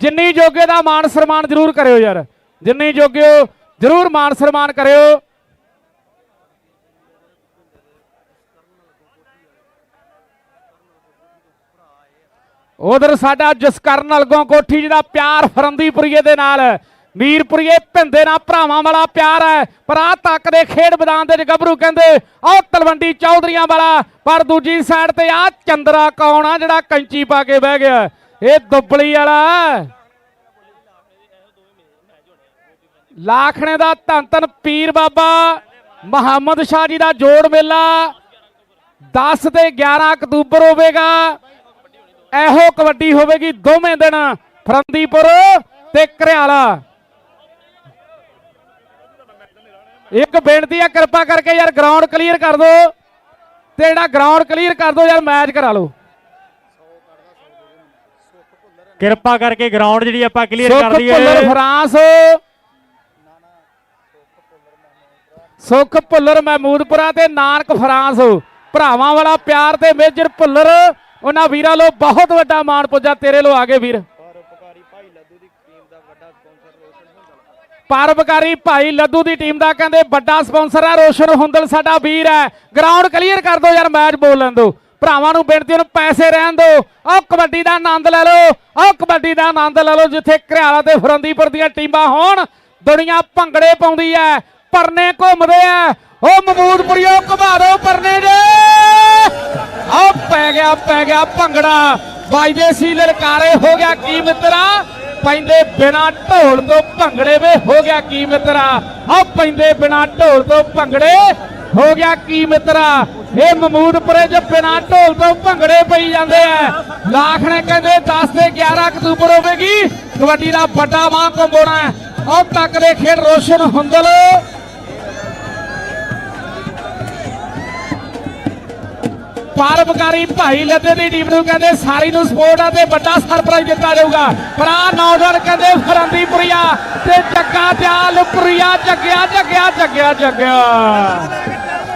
ਜਿੰਨੀ ਜੋਗੇ ਦਾ ਮਾਣ ਸਨਮਾਨ ਜ਼ਰੂਰ ਕਰਿਓ ਯਾਰ, ਜਿੰਨੀ ਜੋਗੇ ਹੋ ਜ਼ਰੂਰ ਮਾਣ ਸਨਮਾਨ ਕਰਿਓ। ਉਧਰ ਸਾਡਾ ਜਸਕਰਨ ਅਲਗੋਂ ਕੋਠੀ ਜਿਹਦਾ ਪਿਆਰ ਫਰੰਦੀਪੁਰੀਏ ਦੇ ਨਾਲ ਹੈ। ਮੀਰਪੁਰੀਏ ਭਿੰਦੇ ਨਾਲ ਭਰਾਵਾਂ ਵਾਲਾ ਪਿਆਰ ਹੈ, ਪਰ ਆ ਤੱਕ ਦੇ ਖੇਡ ਮੈਦਾਨ ਦੇ ਗੱਭਰੂ ਕਹਿੰਦੇ, ਆਹ ਤਲਵੰਡੀ ਚੌਧਰੀਆਂ ਵਾਲਾ, ਪਰ ਦੂਜੀ ਸਾਈਡ ਤੇ ਆ ਚੰਦਰਾ ਕੌਣ ਆ ਜਿਹੜਾ ਕੰਚੀ ਪਾ ਕੇ ਬਹਿ ਗਿਆ ਇਹ ਦੁੱਬਲੀ ਵਾਲਾ ਲਾਖਣੇ ਦਾ ਧੰਨ ਧੰਨ ਪੀਰ ਬਾਬਾ ਮੁਹੰਮਦ ਸ਼ਾਹ ਜੀ ਦਾ ਜੋੜ ਮੇਲਾ 10 ਤੇ 11 ਅਕਤੂਬਰ ਹੋਵੇਗਾ ਇਹੋ ਕਬੱਡੀ ਹੋਵੇਗੀ ਦੋਵੇਂ ਦਿਨ ਫਰੰਦੀਪੁਰ ਤੇ ਘਰਿਆਲਾ ਇੱਕ ਬੇਨਤੀ ਆ ਕਿਰਪਾ ਕਰਕੇ ਯਾਰ ਗਰਾਊਂਡ ਕਲੀਅਰ ਕਰ ਦਿਓ ਤੇ ਜਿਹੜਾ ਗਰਾਊਂਡ ਕਲੀਅਰ ਕਰ ਦਿਓ ਯਾਰ ਮੈਚ ਕਰਾ ਲਓ। ਕਿਰਪਾ ਕਰਕੇ ਗਰਾਊਂਡ ਜਿਹੜੀ ਆਪਾਂ ਕਲੀਅਰ ਕਰ ਸੁਖ ਭੁੱਲਰ ਫਰਾਂਸ। ਸੁਖ ਭੁੱਲਰ ਮਹਿਮੂਦਪੁਰਾ ਤੇ ਨਾਨਕ ਫਰਾਂਸ। ਭਰਾਵਾਂ ਵਾਲਾ ਪਿਆਰ ਤੇ ਮੇਜਰ ਭੁੱਲਰ ਉਹਨਾਂ ਵੀਰਾਂ ਲੋ ਬਹੁਤ ਵੱਡਾ ਮਾਣ ਪੁੱਜਾ, ਤੇਰੇ ਲੋ ਆਗੇ ਵੀਰ। ਪਰਉਪਕਾਰੀ ਭਾਈ ਲੱਦੂ ਦੀ ਟੀਮ ਦਾ ਕਹਿੰਦੇ ਵੱਡਾ ਸਪਾਂਸਰ ਹੈ, ਰੋਸ਼ਨ ਹੁੰਦਲ ਸਾਡਾ ਵੀਰ ਹੈ। ਗਰਾਊਂਡ ਕਲੀਅਰ ਕਰ ਦਿਓ ਯਾਰ, ਮੈਚ ਬੋਲ ਲੈਣ ਦਿਓ। ਭਰਾਵਾਂ ਨੂੰ ਬੇਨਤੀ ਉਹਨੂੰ ਪੈਸੇ ਰਹਿਣ ਦਿਓ। ਆਹ ਕਬੱਡੀ ਦਾ ਆਨੰਦ ਲੈ ਲਓ, ਆਹ ਕਬੱਡੀ ਦਾ ਆਨੰਦ ਲੈ ਲਓ, ਜਿੱਥੇ ਘਰਿਆਲਾ ਤੇ ਫਰੰਦੀਪੁਰ ਦੀਆਂ ਟੀਮਾਂ ਹੋਣ। ਦੁਨੀਆ ਭੰਗੜੇ ਪਾਉਂਦੀ ਹੈ, ਪਰਨੇ ਘੁੰਮਦੇ ਐ ਉਹ ਮਮੂਦਪੁਰੀਓ ਘੁਮਾ ਦਿਓ ਪਰਨੇ ਜੇ। ਆਹ ਪੈ ਗਿਆ ਪੈ ਗਿਆ ਭੰਗੜਾ। ਵੱਜਦੇ ਸੀ ਲਲਕਾਰੇ, ਹੋ ਗਿਆ ਕੀ ਮਿੱਤਰਾ? ਪੈਂਦੇ ਬਿਨਾ ਢੋਲ ਤੋਂ ਭੰਗੜੇ ਵੇ, ਹੋ ਗਿਆ ਕੀ ਮਿੱਤਰਾ? ਆ ਪੈਂਦੇ ਬਿਨਾ ਢੋਲ ਤੋਂ ਭੰਗੜੇ, ਹੋ ਗਿਆ ਕੀ ਮਿੱਤਰਾ? ਇਹ ਮਮੂਦਪੁਰੇ ਚ ਬਿਨਾ ਢੋਲ ਤੋਂ ਭੰਗੜੇ ਪਈ ਜਾਂਦੇ ਆ। ਲਾਖ ਨੇ ਕਹਿੰਦੇ 10 ਤੇ 11 ਅਕਤੂਬਰ ਹੋਵੇਗੀ। ਕਬੱਡੀ ਦਾ ਵੱਡਾ ਮਾਂ ਕੰਬੋਣਾ ਉਹ ਤੱਕ ਦੇ ਖੇਡ ਰੋਸ਼ਨ ਹੁੰਦਲ। ਪਰਮਕਾਰੀ ਭਾਈ ਲੱਦੇ ਦੀ ਟੀਮ ਨੂੰ ਕਹਿੰਦੇ ਸਾਰੀ ਨੂੰ ਸਪੋਰਟ ਆ ਤੇ ਵੱਡਾ ਸਰਪ੍ਰਾਈਜ਼ ਦਿੱਤਾ ਜਾਊਗਾ। ਪਰ ਆਹ ਨੌਜਵਾਨ ਕਹਿੰਦੇ ਫਰੰਦੀਪੁਰੀਆ ਤੇ ਜੱਗਾ ਦਿਆਲਪੁਰੀਆ ਜੱਗਿਆ ਜੱਗਿਆ ਜੱਗਿਆ ਜੱਗਿਆ।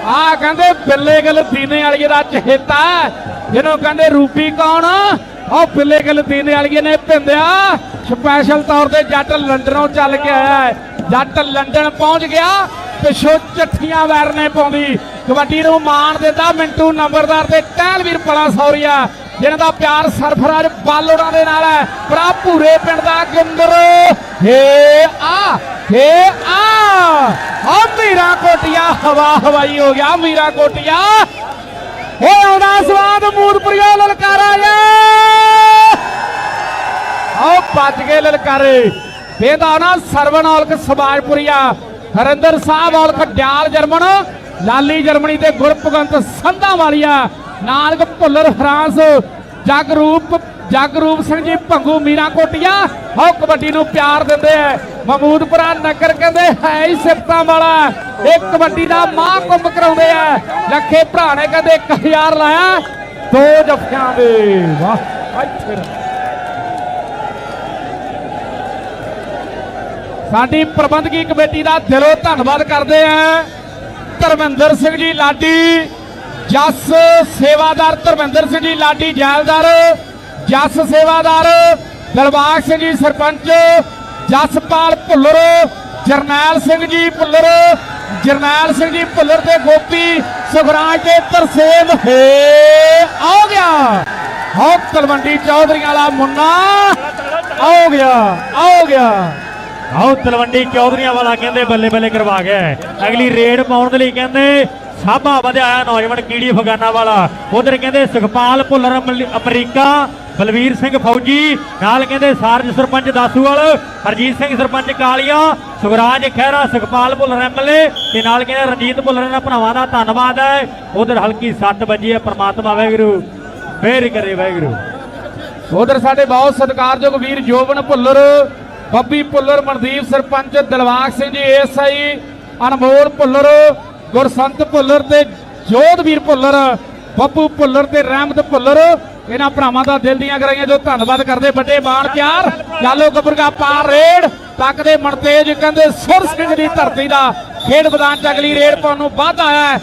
ਆ ਕਹਿੰਦੇ ਬਿੱਲੇ ਗਲ ਦੀਨੇ ਵਾਲੀ ਦਾ ਚਹੇਤਾ, ਜਿਹਨੂੰ ਕਹਿੰਦੇ ਰੂਪੀ ਕੌਣ? ਉਹ ਬਿੱਲੇ ਗਲ ਦੀਨੇ ਵਾਲੀ ਨੇ ਭਿੰਦਿਆ। ਸਪੈਸ਼ਲ ਤੌਰ ਤੇ ਜੱਟ ਲੰਡਨੋਂ ਚੱਲ ਕੇ ਆਇਆ। ਹੈ ਜੱਟ ਲੰਡਨ ਪਹੁੰਚ ਗਿਆ। ਪਿੱਛੋਂ ਚੱਠੀਆਂ ਵੈਰਨੇ ਪਾਉਂਦੀ। ਕਬੱਡੀ ਨੂੰ ਮਾਣ ਦਿੰਦਾ ਮਿੰਟੂ ਨੰਬਰਦਾਰ ਤੇ ਟਹਿਲਵੀਰ ਪਲਾ ਸੌਰੀਆ, ਜਿਨ੍ਹਾਂ ਦਾ ਪਿਆਰ ਸਰਫਰਾਜ ਬਾਲੋੜਾ ਦੇ ਨਾਲ ਹੈ। ਭਰਾ ਭੂਰੇ ਪਿੰਡ ਦਾ ਗਿੰਦਰ ਹੇ ਆ ਹੇ ਆ। ਆ ਮੀਰਾ ਕੋਟਿਆ, ਹਵਾ ਹਵਾਈ ਹੋ ਗਿਆ ਮੀਰਾ ਕੋਟਿਆ। ਹੋ ਆਉਂਦਾ ਸਵਾਦ ਮੂਦਪੁਰੀਓ ਲਲਕਾਰਾ ਜੇ। ਆਓ ਭੱਜ ਗਏ ਲਲਕਾਰੇ। ਇਹਦਾ ਨਾ ਸਰਵਨ ਔਲਖ ਸਮਾਜਪੁਰੀਆ। ਹਰਿੰਦਰ ਸਾਹਿਬ ਔਲਖ ਡਿਆਲ ਜਰਮਨ, ਲਾਲੀ ਜਰਮਨੀ ਤੇ ਗੁਰਪਗੰਤ ਸੰਧਾ ਵਾਲੀਆ, ਨਾਨਕ ਭੁੱਲਰ ਫਰਾਂਸ, ਜਗਰੂਪ ਜਗਰੂਪ ਸਿੰਘ ਜੀ ਭੰਗੂ ਮੀਰਾ ਕੋਟੀਆ ਹੋ ਕਬੱਡੀ ਨੂੰ ਪਿਆਰ ਦਿੰਦੇ ਐ ਮਮੂਦਪੁਰਾ ਨਗਰ ਕਹਿੰਦੇ ਹੈ ਹੀ ਸਿਫਤਾਂ ਵਾਲਾ। ਇਹ ਕਬੱਡੀ ਦਾ ਮਾਂ ਕੁੰਭ ਕਰਾਉਂਦੇ ਐ ਲੱਖੇ ਭਰਾ ਨੇ ਕਹਿੰਦੇ 1000 ਲਾਇਆ, ਦੋ ਜੱਫਿਆਂ ਦੇ। ਵਾਹ ਇੱਥੇ ਰੱਖ। ਸਾਡੀ ਪ੍ਰਬੰਧਕੀ ਕਮੇਟੀ ਦਾ ਦਿਲੋਂ ਧੰਨਵਾਦ ਕਰਦੇ ਆਂ ਧਰਮਿੰਦਰ ਸਿੰਘ ਜੀ ਲਾਡੀ, ਜਸ ਸੇਵਾਦਾਰ ਧਰਮਿੰਦਰ ਸਿੰਘ ਜੀ ਲਾਡੀ ਜੈਲਦਾਰ, ਜਸ ਸੇਵਾਦਾਰ ਦਲਬਾਗ ਸਿੰਘ ਜੀ ਸਰਪੰਚ, ਜਸਪਾਲ ਭੁੱਲਰ, ਜਰਨੈਲ ਸਿੰਘ ਜੀ ਭੁੱਲਰ, ਜਰਨੈਲ ਸਿੰਘ ਜੀ ਭੁੱਲਰ ਤੇ ਗੋਪੀ ਸੁਖਰਾਜ ਤੇ ਤਰਸੇਮ ਹੇ ਆ ਗਿਆ। ਹੋ ਤਲਵੰਡੀ ਚੌਧਰੀਆਂ ਵਾਲਾ ਮੁੰਨਾ, ਆ ਗਿਆ ਆ ਗਿਆ। ਆਓ ਤਲਵੰਡੀ ਚੌਧਰੀਆਂ ਵਾਲਾ ਕਹਿੰਦੇ ਬੱਲੇ ਬੱਲੇ ਕਰਵਾ ਗਿਆ ਅਗਲੀ ਰੇਡ ਪਾਉਣ ਦੇ ਲਈ ਕਹਿੰਦੇ ਸਾਬਾ ਵਧਿਆ ਨੌਜਵਾਨ ਕੀੜੀ ਫਗਾਨਾ ਵਾਲਾ। ਉਧਰ ਕਹਿੰਦੇ ਸੁਖਪਾਲ ਭੁੱਲਰ ਅਮਰੀਕਾ, ਬਲਵੀਰ ਸਿੰਘ ਫੌਜੀ, ਨਾਲ ਕਹਿੰਦੇ ਸਾਰਜ ਸਰਪੰਚ ਦਾਸੂਵਾਲ, ਹਰਜੀਤ ਸਿੰਘ ਸਰਪੰਚ ਕਾਲੀਆ, ਸੁਖਰਾਜ ਖਹਿਰਾ, ਸੁਖਪਾਲ ਭੁੱਲਰ ਐਮਐਲਏ ਤੇ ਨਾਲ ਕਹਿੰਦੇ ਰਣਜੀਤ ਭੁੱਲਰ ਇਹਨਾਂ ਭਰਾਵਾਂ ਦਾ ਧੰਨਵਾਦ ਹੈ। ਉਧਰ ਹਲਕੀ ਸੱਟ ਵੱਜੀ ਹੈ ਪ੍ਰਮਾਤਮਾ ਵਾਹਿਗੁਰੂ। ਫੇਰ ਕਰੇ ਵਾਹਿਗੁਰੂ। ਉਧਰ ਸਾਡੇ ਬਹੁਤ ਸਤਿਕਾਰਯੋਗ ਵੀਰ ਜੋਬਨ ਭੁੱਲਰ ਬੱਬੀ ਭੁੱਲਰ, ਮਨਦੀਪ ਸਰਪੰਚ ਦਿਲਵਾਗ ਸਿੰਘ ਜੀ, ਏਐਸਆਈ, ਅਨਮੋਲ ਭੁੱਲਰ, ਗੁਰਸੰਤ ਭੁੱਲਰ ਤੇ ਜੋਧਵੀਰ ਭੁੱਲਰ, ਬੱਬੂ ਭੁੱਲਰ ਤੇ ਰਹਿਮਤ ਭੁੱਲਰ। ਇਹਨਾਂ ਭਰਾਵਾਂ ਦਾ ਦਿਲ ਦੀਆਂ ਗਰਾਈਆਂ ਜੋ ਧੰਨਵਾਦ ਕਰਦੇ, ਵੱਡੇ ਬਾਣ ਪਿਆਰ। ਚਾਲੋ ਕਬਰਗਾ ਪਾਰ ਰੇਡ ਤੱਕ ਦੇ ਮਨਤੇਜ ਕਹਿੰਦੇ ਸੁਰ ਸਿੰਘ ਦੀ ਧਰਤੀ ਦਾ ਖੇਡ ਮੈਦਾਨ ਚ ਅਗਲੀ ਰੇਡ ਪਾਉਣ ਨੂੰ ਵੱਧ ਆਇਆ ਹੈ।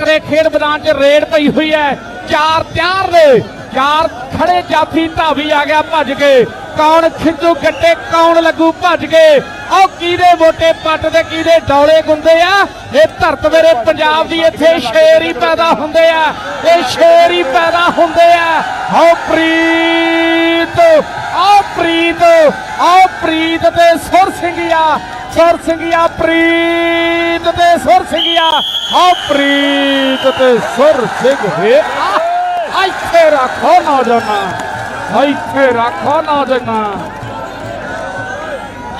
ਦੇ ਖੇਡ ਮੈਦਾਨ ਚ ਰੇਡ ਪਈ ਹੋਈ ਹੈ। ਚਾਰ ਤਿਆਰ ਨੇ। ਚਾਰ ਖੜੇ ਜਾਫੀ ਧਾਵੀ ਆ ਗਿਆ ਭੱਜ ਕੇ। ਕੌਣ ਖਿੱਚੂ ਗੱਟੇ, ਕੌਣ ਲੱਗੂ ਭੱਜ ਕੇ? ਆਹ ਕਿਹਦੇ ਮੋਟੇ ਪੱਟ ਤੇ ਕਿਹਦੇ ਡੌਲੇ ਗੁੰਦੇ ਆ? ਇਹ ਧਰਤ ਮੇਰੇ ਪੰਜਾਬ ਦੀ ਇੱਥੇ ਸ਼ੇਰ ਹੀ ਪੈਦਾ ਹੁੰਦੇ ਆ। ਇਹ ਸ਼ੇਰ ਹੀ ਪੈਦਾ ਹੁੰਦੇ ਆ। ਆਓ ਪ੍ਰੀਤ ਆਓ ਪ੍ਰੀਤ ਆਓ ਪ੍ਰੀਤ ਤੇ ਸੁਰ ਸਿੰਘਿਆ ਸੁਰ ਸਿੰਘਿਆ ਪ੍ਰੀਤ ਤੇ ਸੁਰ ਸਿੰਘਿਆ ਆਓ ਪ੍ਰੀਤ ਤੇ ਸੁਰ ਸਿੰਘ ਆ ਇੱਥੇ ਰੱਖੋ ਨੌਜਵਾਨਾਂ। ਇੱਥੇ ਰੱਖੋ ਨੌਜਵਾਨਾਂ।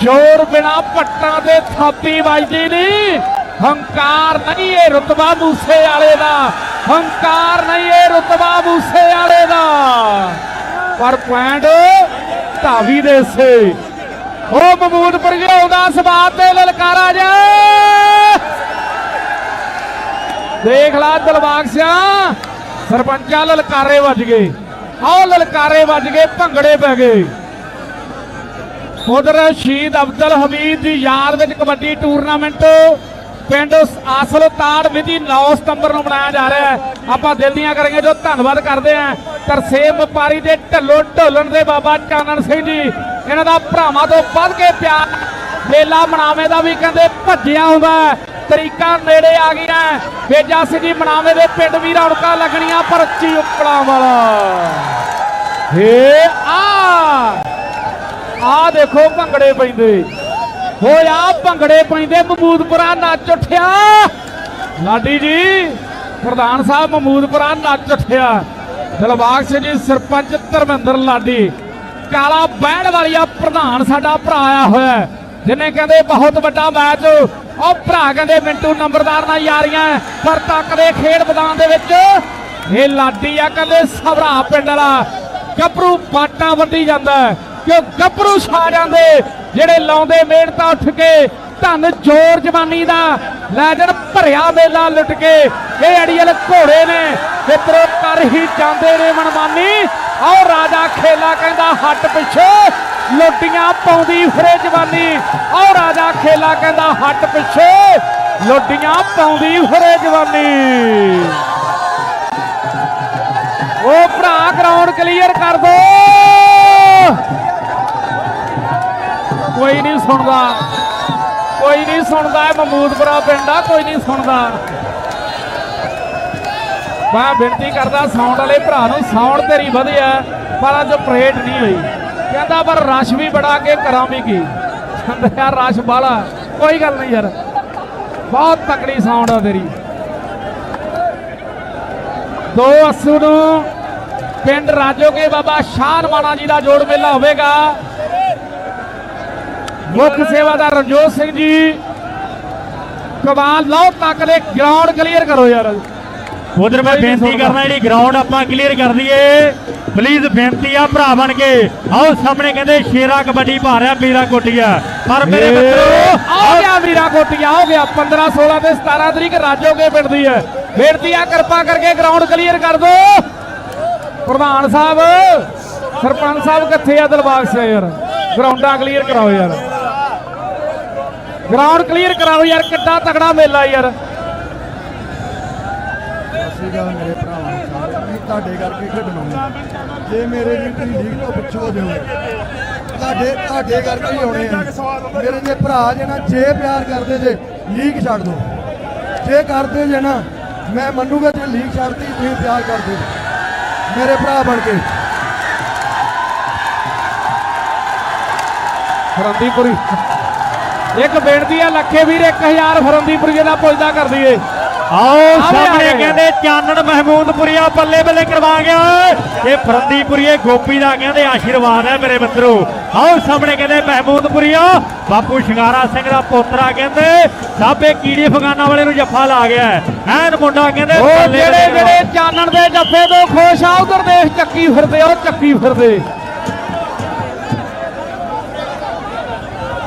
ਜੋਰ ਬਿਨਾ ਪੱਟਾਂ ਤੇ ਥਾਪੀ ਵੱਜਦੀ ਨਹੀਂ। ਹੰਕਾਰ ਨਹੀਂ ਇਹ ਰਤਬਾ ਮੂਸੇ ਵਾਲੇ ਦਾ। ਹੰਕਾਰ ਨਹੀਂ ਇਹ ਰੁਤਬਾ ਮੂਸੇ ਵਾਲੇ ਦਾ। ਪਰ ਪੁਆਇੰਟ ਧਾਵੀ ਦੇ ਸੇ। ਉਹ ਮਮੂਦਪੁਰ ਘਿਰਾਉਂਦਾ ਸਵਾਦ ਤੇ ਲਲਕਾਰਾ ਜਾ ਦੇਖ ਲਾ ਦਿਲਬਾਗ ਸਿਆ। ਸਰਪੰਚਾਂ ਲਲਕਾਰੇ ਵੱਜ ਗਏ। ਆਓ ਲਲਕਾਰੇ ਵੱਜ ਗਏ, ਭੰਗੜੇ ਪੈ ਗਏ। ਉਧਰ ਸ਼ਹੀਦ ਅਬਦੁਲ ਹਮੀਦ ਦੀ ਯਾਦ ਵਿੱਚ ਕਬੱਡੀ ਟੂਰਨਾਮੈਂਟ ਪਿੰਡ ਆਸਲਤਾੜ ਵਿਧੀ 9 ਸਤੰਬਰ ਨੂੰ ਮਨਾਇਆ ਜਾ ਰਿਹਾ ਹੈ। ਆਪਾਂ ਦਿਲ ਦੀਆਂ ਕਰਾਂਗੇ ਜੋ ਧੰਨਵਾਦ ਕਰਦੇ ਆਂ ਤਰਸੇਮ ਵਪਾਰੀ ਦੇ ਢੱਲੋ ਢੋਲਣ ਦੇ ਬਾਬਾ ਚਾਨਣ ਸਿੰਘ ਜੀ। ਇਹਨਾਂ ਦਾ ਭਰਾਵਾਂ ਤੋਂ ਵੱਧ ਕੇ ਪਿਆਰ ਮੇਲਾ ਮਨਾਵੇਂ ਦਾ ਵੀ ਕਹਿੰਦੇ ਭੱਜਿਆ ਹੁੰਦਾ ਤਰੀਕਾ ਨੇੜੇ ਆ ਗਿਆ ਹੈ। ਜੀ ਮਨਾਵੇ ਦੇ ਪਿੰਡ ਵੀ ਰੌਣਕਾਂ ਲੱਗਣੀਆਂ ਪਰ ਉਪਲਾਂ ਵਾਲਾ। ਹੇ ਆ। ਆ ਦੇਖੋ ਭੰਗੜੇ ਪੈਂਦੇ। ਹੋਇਆ ਭੰਗੜੇ ਪੈਂਦੇ ਮਮੂਦਪੁਰਾ ਨੱਚ ਉੱਠਿਆ। ਲਾਡੀ ਜੀ, ਪ੍ਰਧਾਨ ਸਾਹਿਬ ਮਮੂਦਪੁਰਾ ਨੱਚ ਉੱਠਿਆ। ਦਿਲਬਾਗ ਸਿੰਘ ਜੀ, ਸਰਪੰਚ ਧਰਮਿੰਦਰ ਲਾਡੀ। ਕਾਲਾ ਬਹਿਣ ਵਾਲੀਆ ਪ੍ਰਧਾਨ ਸਾਡਾ ਭਰਾ ਆਇਆ ਹੋਇਆ। ਹੈ, ਜਿਹਨੇ ਕਹਿੰਦੇ ਬਹੁਤ ਵੱਡਾ ਮੈਚ ਉਹ ਭਰਾ ਕਹਿੰਦੇ ਮਿੰਟੂ ਨੰਬਰਦਾਰ ਨਾਲ ਯਾਰੀਆਂ ਹੈ, ਪਰ ਤੱਕ ਦੇ ਖੇਡ ਮੈਦਾਨ ਦੇ ਵਿੱਚ ਇਹ ਲਾਡੀ ਆ ਕਹਿੰਦੇ ਸਭਰਾ ਪਿੰਡ ਵਾਲਾ। ਗੱਭਰੂ ਬਾਟਾਂ ਵੱਢੀ ਜਾਂਦਾ ਹੈ ਕਿ ਗੱਭਰੂ ਛਾ ਜਾਂਦੇ ਜਿਹੜੇ ਲਾਉਂਦੇ ਮਿਹਨਤਾਂ ਉੱਠ ਕੇ ਧੰਨ ਜੋਰ ਜਵਾਨੀ ਦਾ ਲੈ ਲੈਜਣ ਭਰਿਆ ਮੇਲਾ ਲੁੱਟ ਕੇ। ਇਹ ਅੜੀਅਲ ਘੋੜੇ ਨੇ ਮਿੱਤਰੋ, ਕਰ ਹੀ ਜਾਂਦੇ ਨੇ ਮਨਮਾਨੀ। ਆਓ ਰਾਜਾ ਖੇਲਾ ਕਹਿੰਦਾ ਹੱਟ ਪਿੱਛੇ ਲੋਟੀਆਂ ਪਾਉਂਦੀ ਫਰੇ ਜਵਾਨੀ। ਆਓ ਰਾਜਾ ਖੇਲਾ ਕਹਿੰਦਾ ਹੱਟ ਪਿੱਛੇ ਲੋਟੀਆਂ ਪਾਉਂਦੀ ਫਰੇ ਜਵਾਨੀ। ਉਹ ਭਰਾ ਗਰਾਊਂਡ ਕਲੀਅਰ ਕਰ ਦੋ। ਕੋਈ ਨਹੀਂ ਸੁਣਦਾ, ਕੋਈ ਨਹੀਂ ਸੁਣਦਾ, ਇਹ ਮਮੂਦਪੁਰਾ ਪਿੰਡ ਆ, ਕੋਈ ਨਹੀਂ ਸੁਣਦਾ। ਮੈਂ ਬੇਨਤੀ ਕਰਦਾ ਸਾਊਂਡ ਵਾਲੇ ਭਰਾ ਨੂੰ ਸਾਊਂਡ ਤੇਰੀ ਵਧੀਆ, ਪਰ ਅੱਜ ਪਰੇਡ ਨਹੀਂ ਹੋਈ। ਕਹਿੰਦਾ, ਪਰ ਰਸ਼ ਵੀ ਬੜਾ ਕੇ ਕਰਾਂ ਵੀ ਕੀ? ਕਹਿੰਦਾ ਰਸ਼ ਬਾਲਾ ਕੋਈ ਗੱਲ ਨਹੀਂ ਯਾਰ। ਬਹੁਤ ਤਕੜੀ ਸਾਊਂਡ ਆ ਤੇਰੀ। ਦੋ ਅਸੂ ਨੂੰ ਪਿੰਡ ਰਾਜੋਕੇ ਬਾਬਾ ਸ਼ਾਨ ਮਾਣਾ ਜੀ ਦਾ ਜੋੜ ਮੇਲਾ ਹੋਵੇਗਾ। ਮੁੱਖ ਸੇਵਾਦਾਰ ਰਣਜੋਤ ਸਿੰਘ ਜੀ, ਕਮਾਲ, ਲਓ ਤੱਕ ਦੇ ਗਰਾਊਂਡ ਕਲੀਅਰ ਕਰੋ ਯਾਰ। ਉਧਰ ਮੈਂ ਬੇਨਤੀ। ਕਰਨਾ ਜਿਹੜੀ ਗਰਾਊਂਡ ਆਪਾਂ ਕਲੀਅਰ ਕਰ ਦਈਏ ਪਲੀਜ਼ ਬੇਨਤੀ ਆ ਭਰਾ ਬਣ ਕੇ। ਆਓ ਸਾਹਮਣੇ ਕਹਿੰਦੇ ਸ਼ੇਰਾ ਕਬੱਡੀ ਪਾ ਰਿਹਾ ਵੀਰਾ ਕੋਟੀਆ। ਪਰ ਮੇਰੇ ਮਿੱਤਰੋ ਆ ਗਿਆ ਵੀਰਾ ਕੋਟੀਆ ਹੋ ਗਿਆ। 15 16 ਤੇ 17 ਤਰੀਕ ਰਾਜੋਗੇ ਪਿੰਡ ਦੀ ਹੈ। ਬੇਨਤੀ ਆ ਕਿਰਪਾ ਕਰਕੇ ਗਰਾਊਂਡ ਕਲੀਅਰ ਕਰ ਦਿਓ ਪ੍ਰਧਾਨ ਸਾਹਿਬ ਸਰਪੰਚ ਸਾਹਿਬ ਕਿੱਥੇ ਆ ਦਿਲਬਾਗ ਸੇ ਯਾਰ? ਗਰਾਊਂਡਾਂ ਕਲੀਅਰ ਕਰਾਓ ਯਾਰ। ਗਰਾਊਂਡ ਕਲੀਅਰ ਕਰਾਓ ਯਾਰ ਕਿੱਡਾ ਤਗੜਾ ਮੇਲਾ ਯਾਰ। ਅਸੀਂ ਮੇਰੇ ਭਰਾਵਾਂ ਸਾਰੇ ਵੀ ਤੁਹਾਡੇ ਕਰਕੇ ਖੇਡਣਾ ਜੇ ਮੇਰੇ ਲਈ ਤੁਸੀਂ ਲੀਗ ਤੋਂ ਪਿੱਛੋਂ ਹੋ ਜਾਓਗੇ, ਤੁਹਾਡੇ ਤੁਹਾਡੇ ਕਰਕੇ ਹੀ ਹੋਣੇ ਆ। ਮੇਰੇ ਜੇ ਭਰਾ ਜੇ ਨਾ, ਜੇ ਪਿਆਰ ਕਰਦੇ ਜੇ, ਲੀਗ ਛੱਡ ਦੋ। ਜੇ ਕਰਦੇ ਜੇ ਨਾ, ਮੈਂ ਮੰਨੂਗਾ ਜੇ ਲੀਗ ਛੱਡਦੀ ਤੁਸੀਂ ਪਿਆਰ ਕਰਦੇ ਮੇਰੇ ਭਰਾ ਬਣ ਕੇ। ਫਰੰਦੀਪੁਰੀ। ਇੱਕ ਬੇਨਤੀ ਆ, ਲੱਖੇ ਵੀਰ 1000 ਫਰੰਦੀਪੁਰੀ ਦਾ ਪੁੱਜਦਾ ਕਰ ਦਈਏ। ਆਓ ਸਾਹਮਣੇ। ਕਹਿੰਦੇ ਚਾਨਣ ਮਹਿਮੂਦਪੁਰੀਆ ਬੱਲੇ ਬੱਲੇ ਕਰਵਾ ਗਿਆ ਇਹ ਫਰੰਦੀਪੁਰੀਏ ਗੋਪੀ ਦਾ ਕਹਿੰਦੇ ਆਸ਼ੀਰਵਾਦ ਹੈ ਮੇਰੇ ਮਿੱਤਰੋ ਆਓ ਸਾਹਮਣੇ ਕਹਿੰਦੇ ਮਹਿਮੂਦਪੁਰੀਆ ਬਾਪੂ ਸ਼ਿੰਗਾਰਾ ਸਿੰਘ ਦਾ ਪੋਤਰਾ ਕਹਿੰਦੇ ਸਾਬੇ ਕੀੜੀ ਫਗਾਨਾ ਵਾਲੇ ਨੂੰ ਜੱਫਾ ਲਾ ਗਿਆ। ਐਨ ਮੁੰਡਾ ਕਹਿੰਦੇ ਜਿਹੜੇ ਜਿਹੜੇ ਚਾਨਣ ਦੇ ਜੱਫੇ ਤੋਂ ਖੁਸ਼ ਆ ਉਧਰ ਦੇਖ ਚੱਕੀ ਫਿਰਦੇ ਉਹ ਚੱਕੀ ਫਿਰਦੇ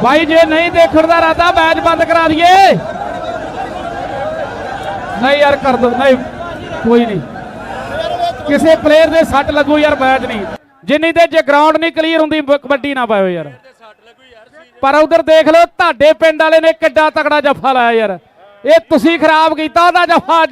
ਭਾਈ ਜੇ ਨਹੀਂ ਦੇਖਣ ਦਾ ਇਰਾਦਾ ਮੈਚ ਬੰਦ ਕਰਾ ਦਈਏ ਨਹੀਂ ਯਾਰ, ਕਰ ਦੋ। ਨਹੀਂ, ਕੋਈ ਨਹੀਂ। ਕਿਸੇ ਪਲੇਅਰ ਦੇ ਸੱਟ ਲੱਗੂ ਯਾਰ, ਮੈਚ ਨਹੀਂ। ਜਿੰਨੀ ਤੇ ਜੇ ਗਰਾਊਂਡ ਨਹੀਂ ਕਲੀਅਰ ਹੁੰਦੀ ਕਬੱਡੀ ਨਾ ਪਾਇਓ ਯਾਰ। ਪਰ ਉਧਰ ਦੇਖ ਲਓ, ਤੁਹਾਡੇ ਪਿੰਡ ਵਾਲੇ ਨੇ ਕਿੱਡਾ ਤਕੜਾ ਜੱਫਾ ਲਾਇਆ ਯਾਰ। ਇਹ ਤੁਸੀਂ ਖਰਾਬ ਕੀਤਾ, ਉਹਦਾ ਜੱਫਾ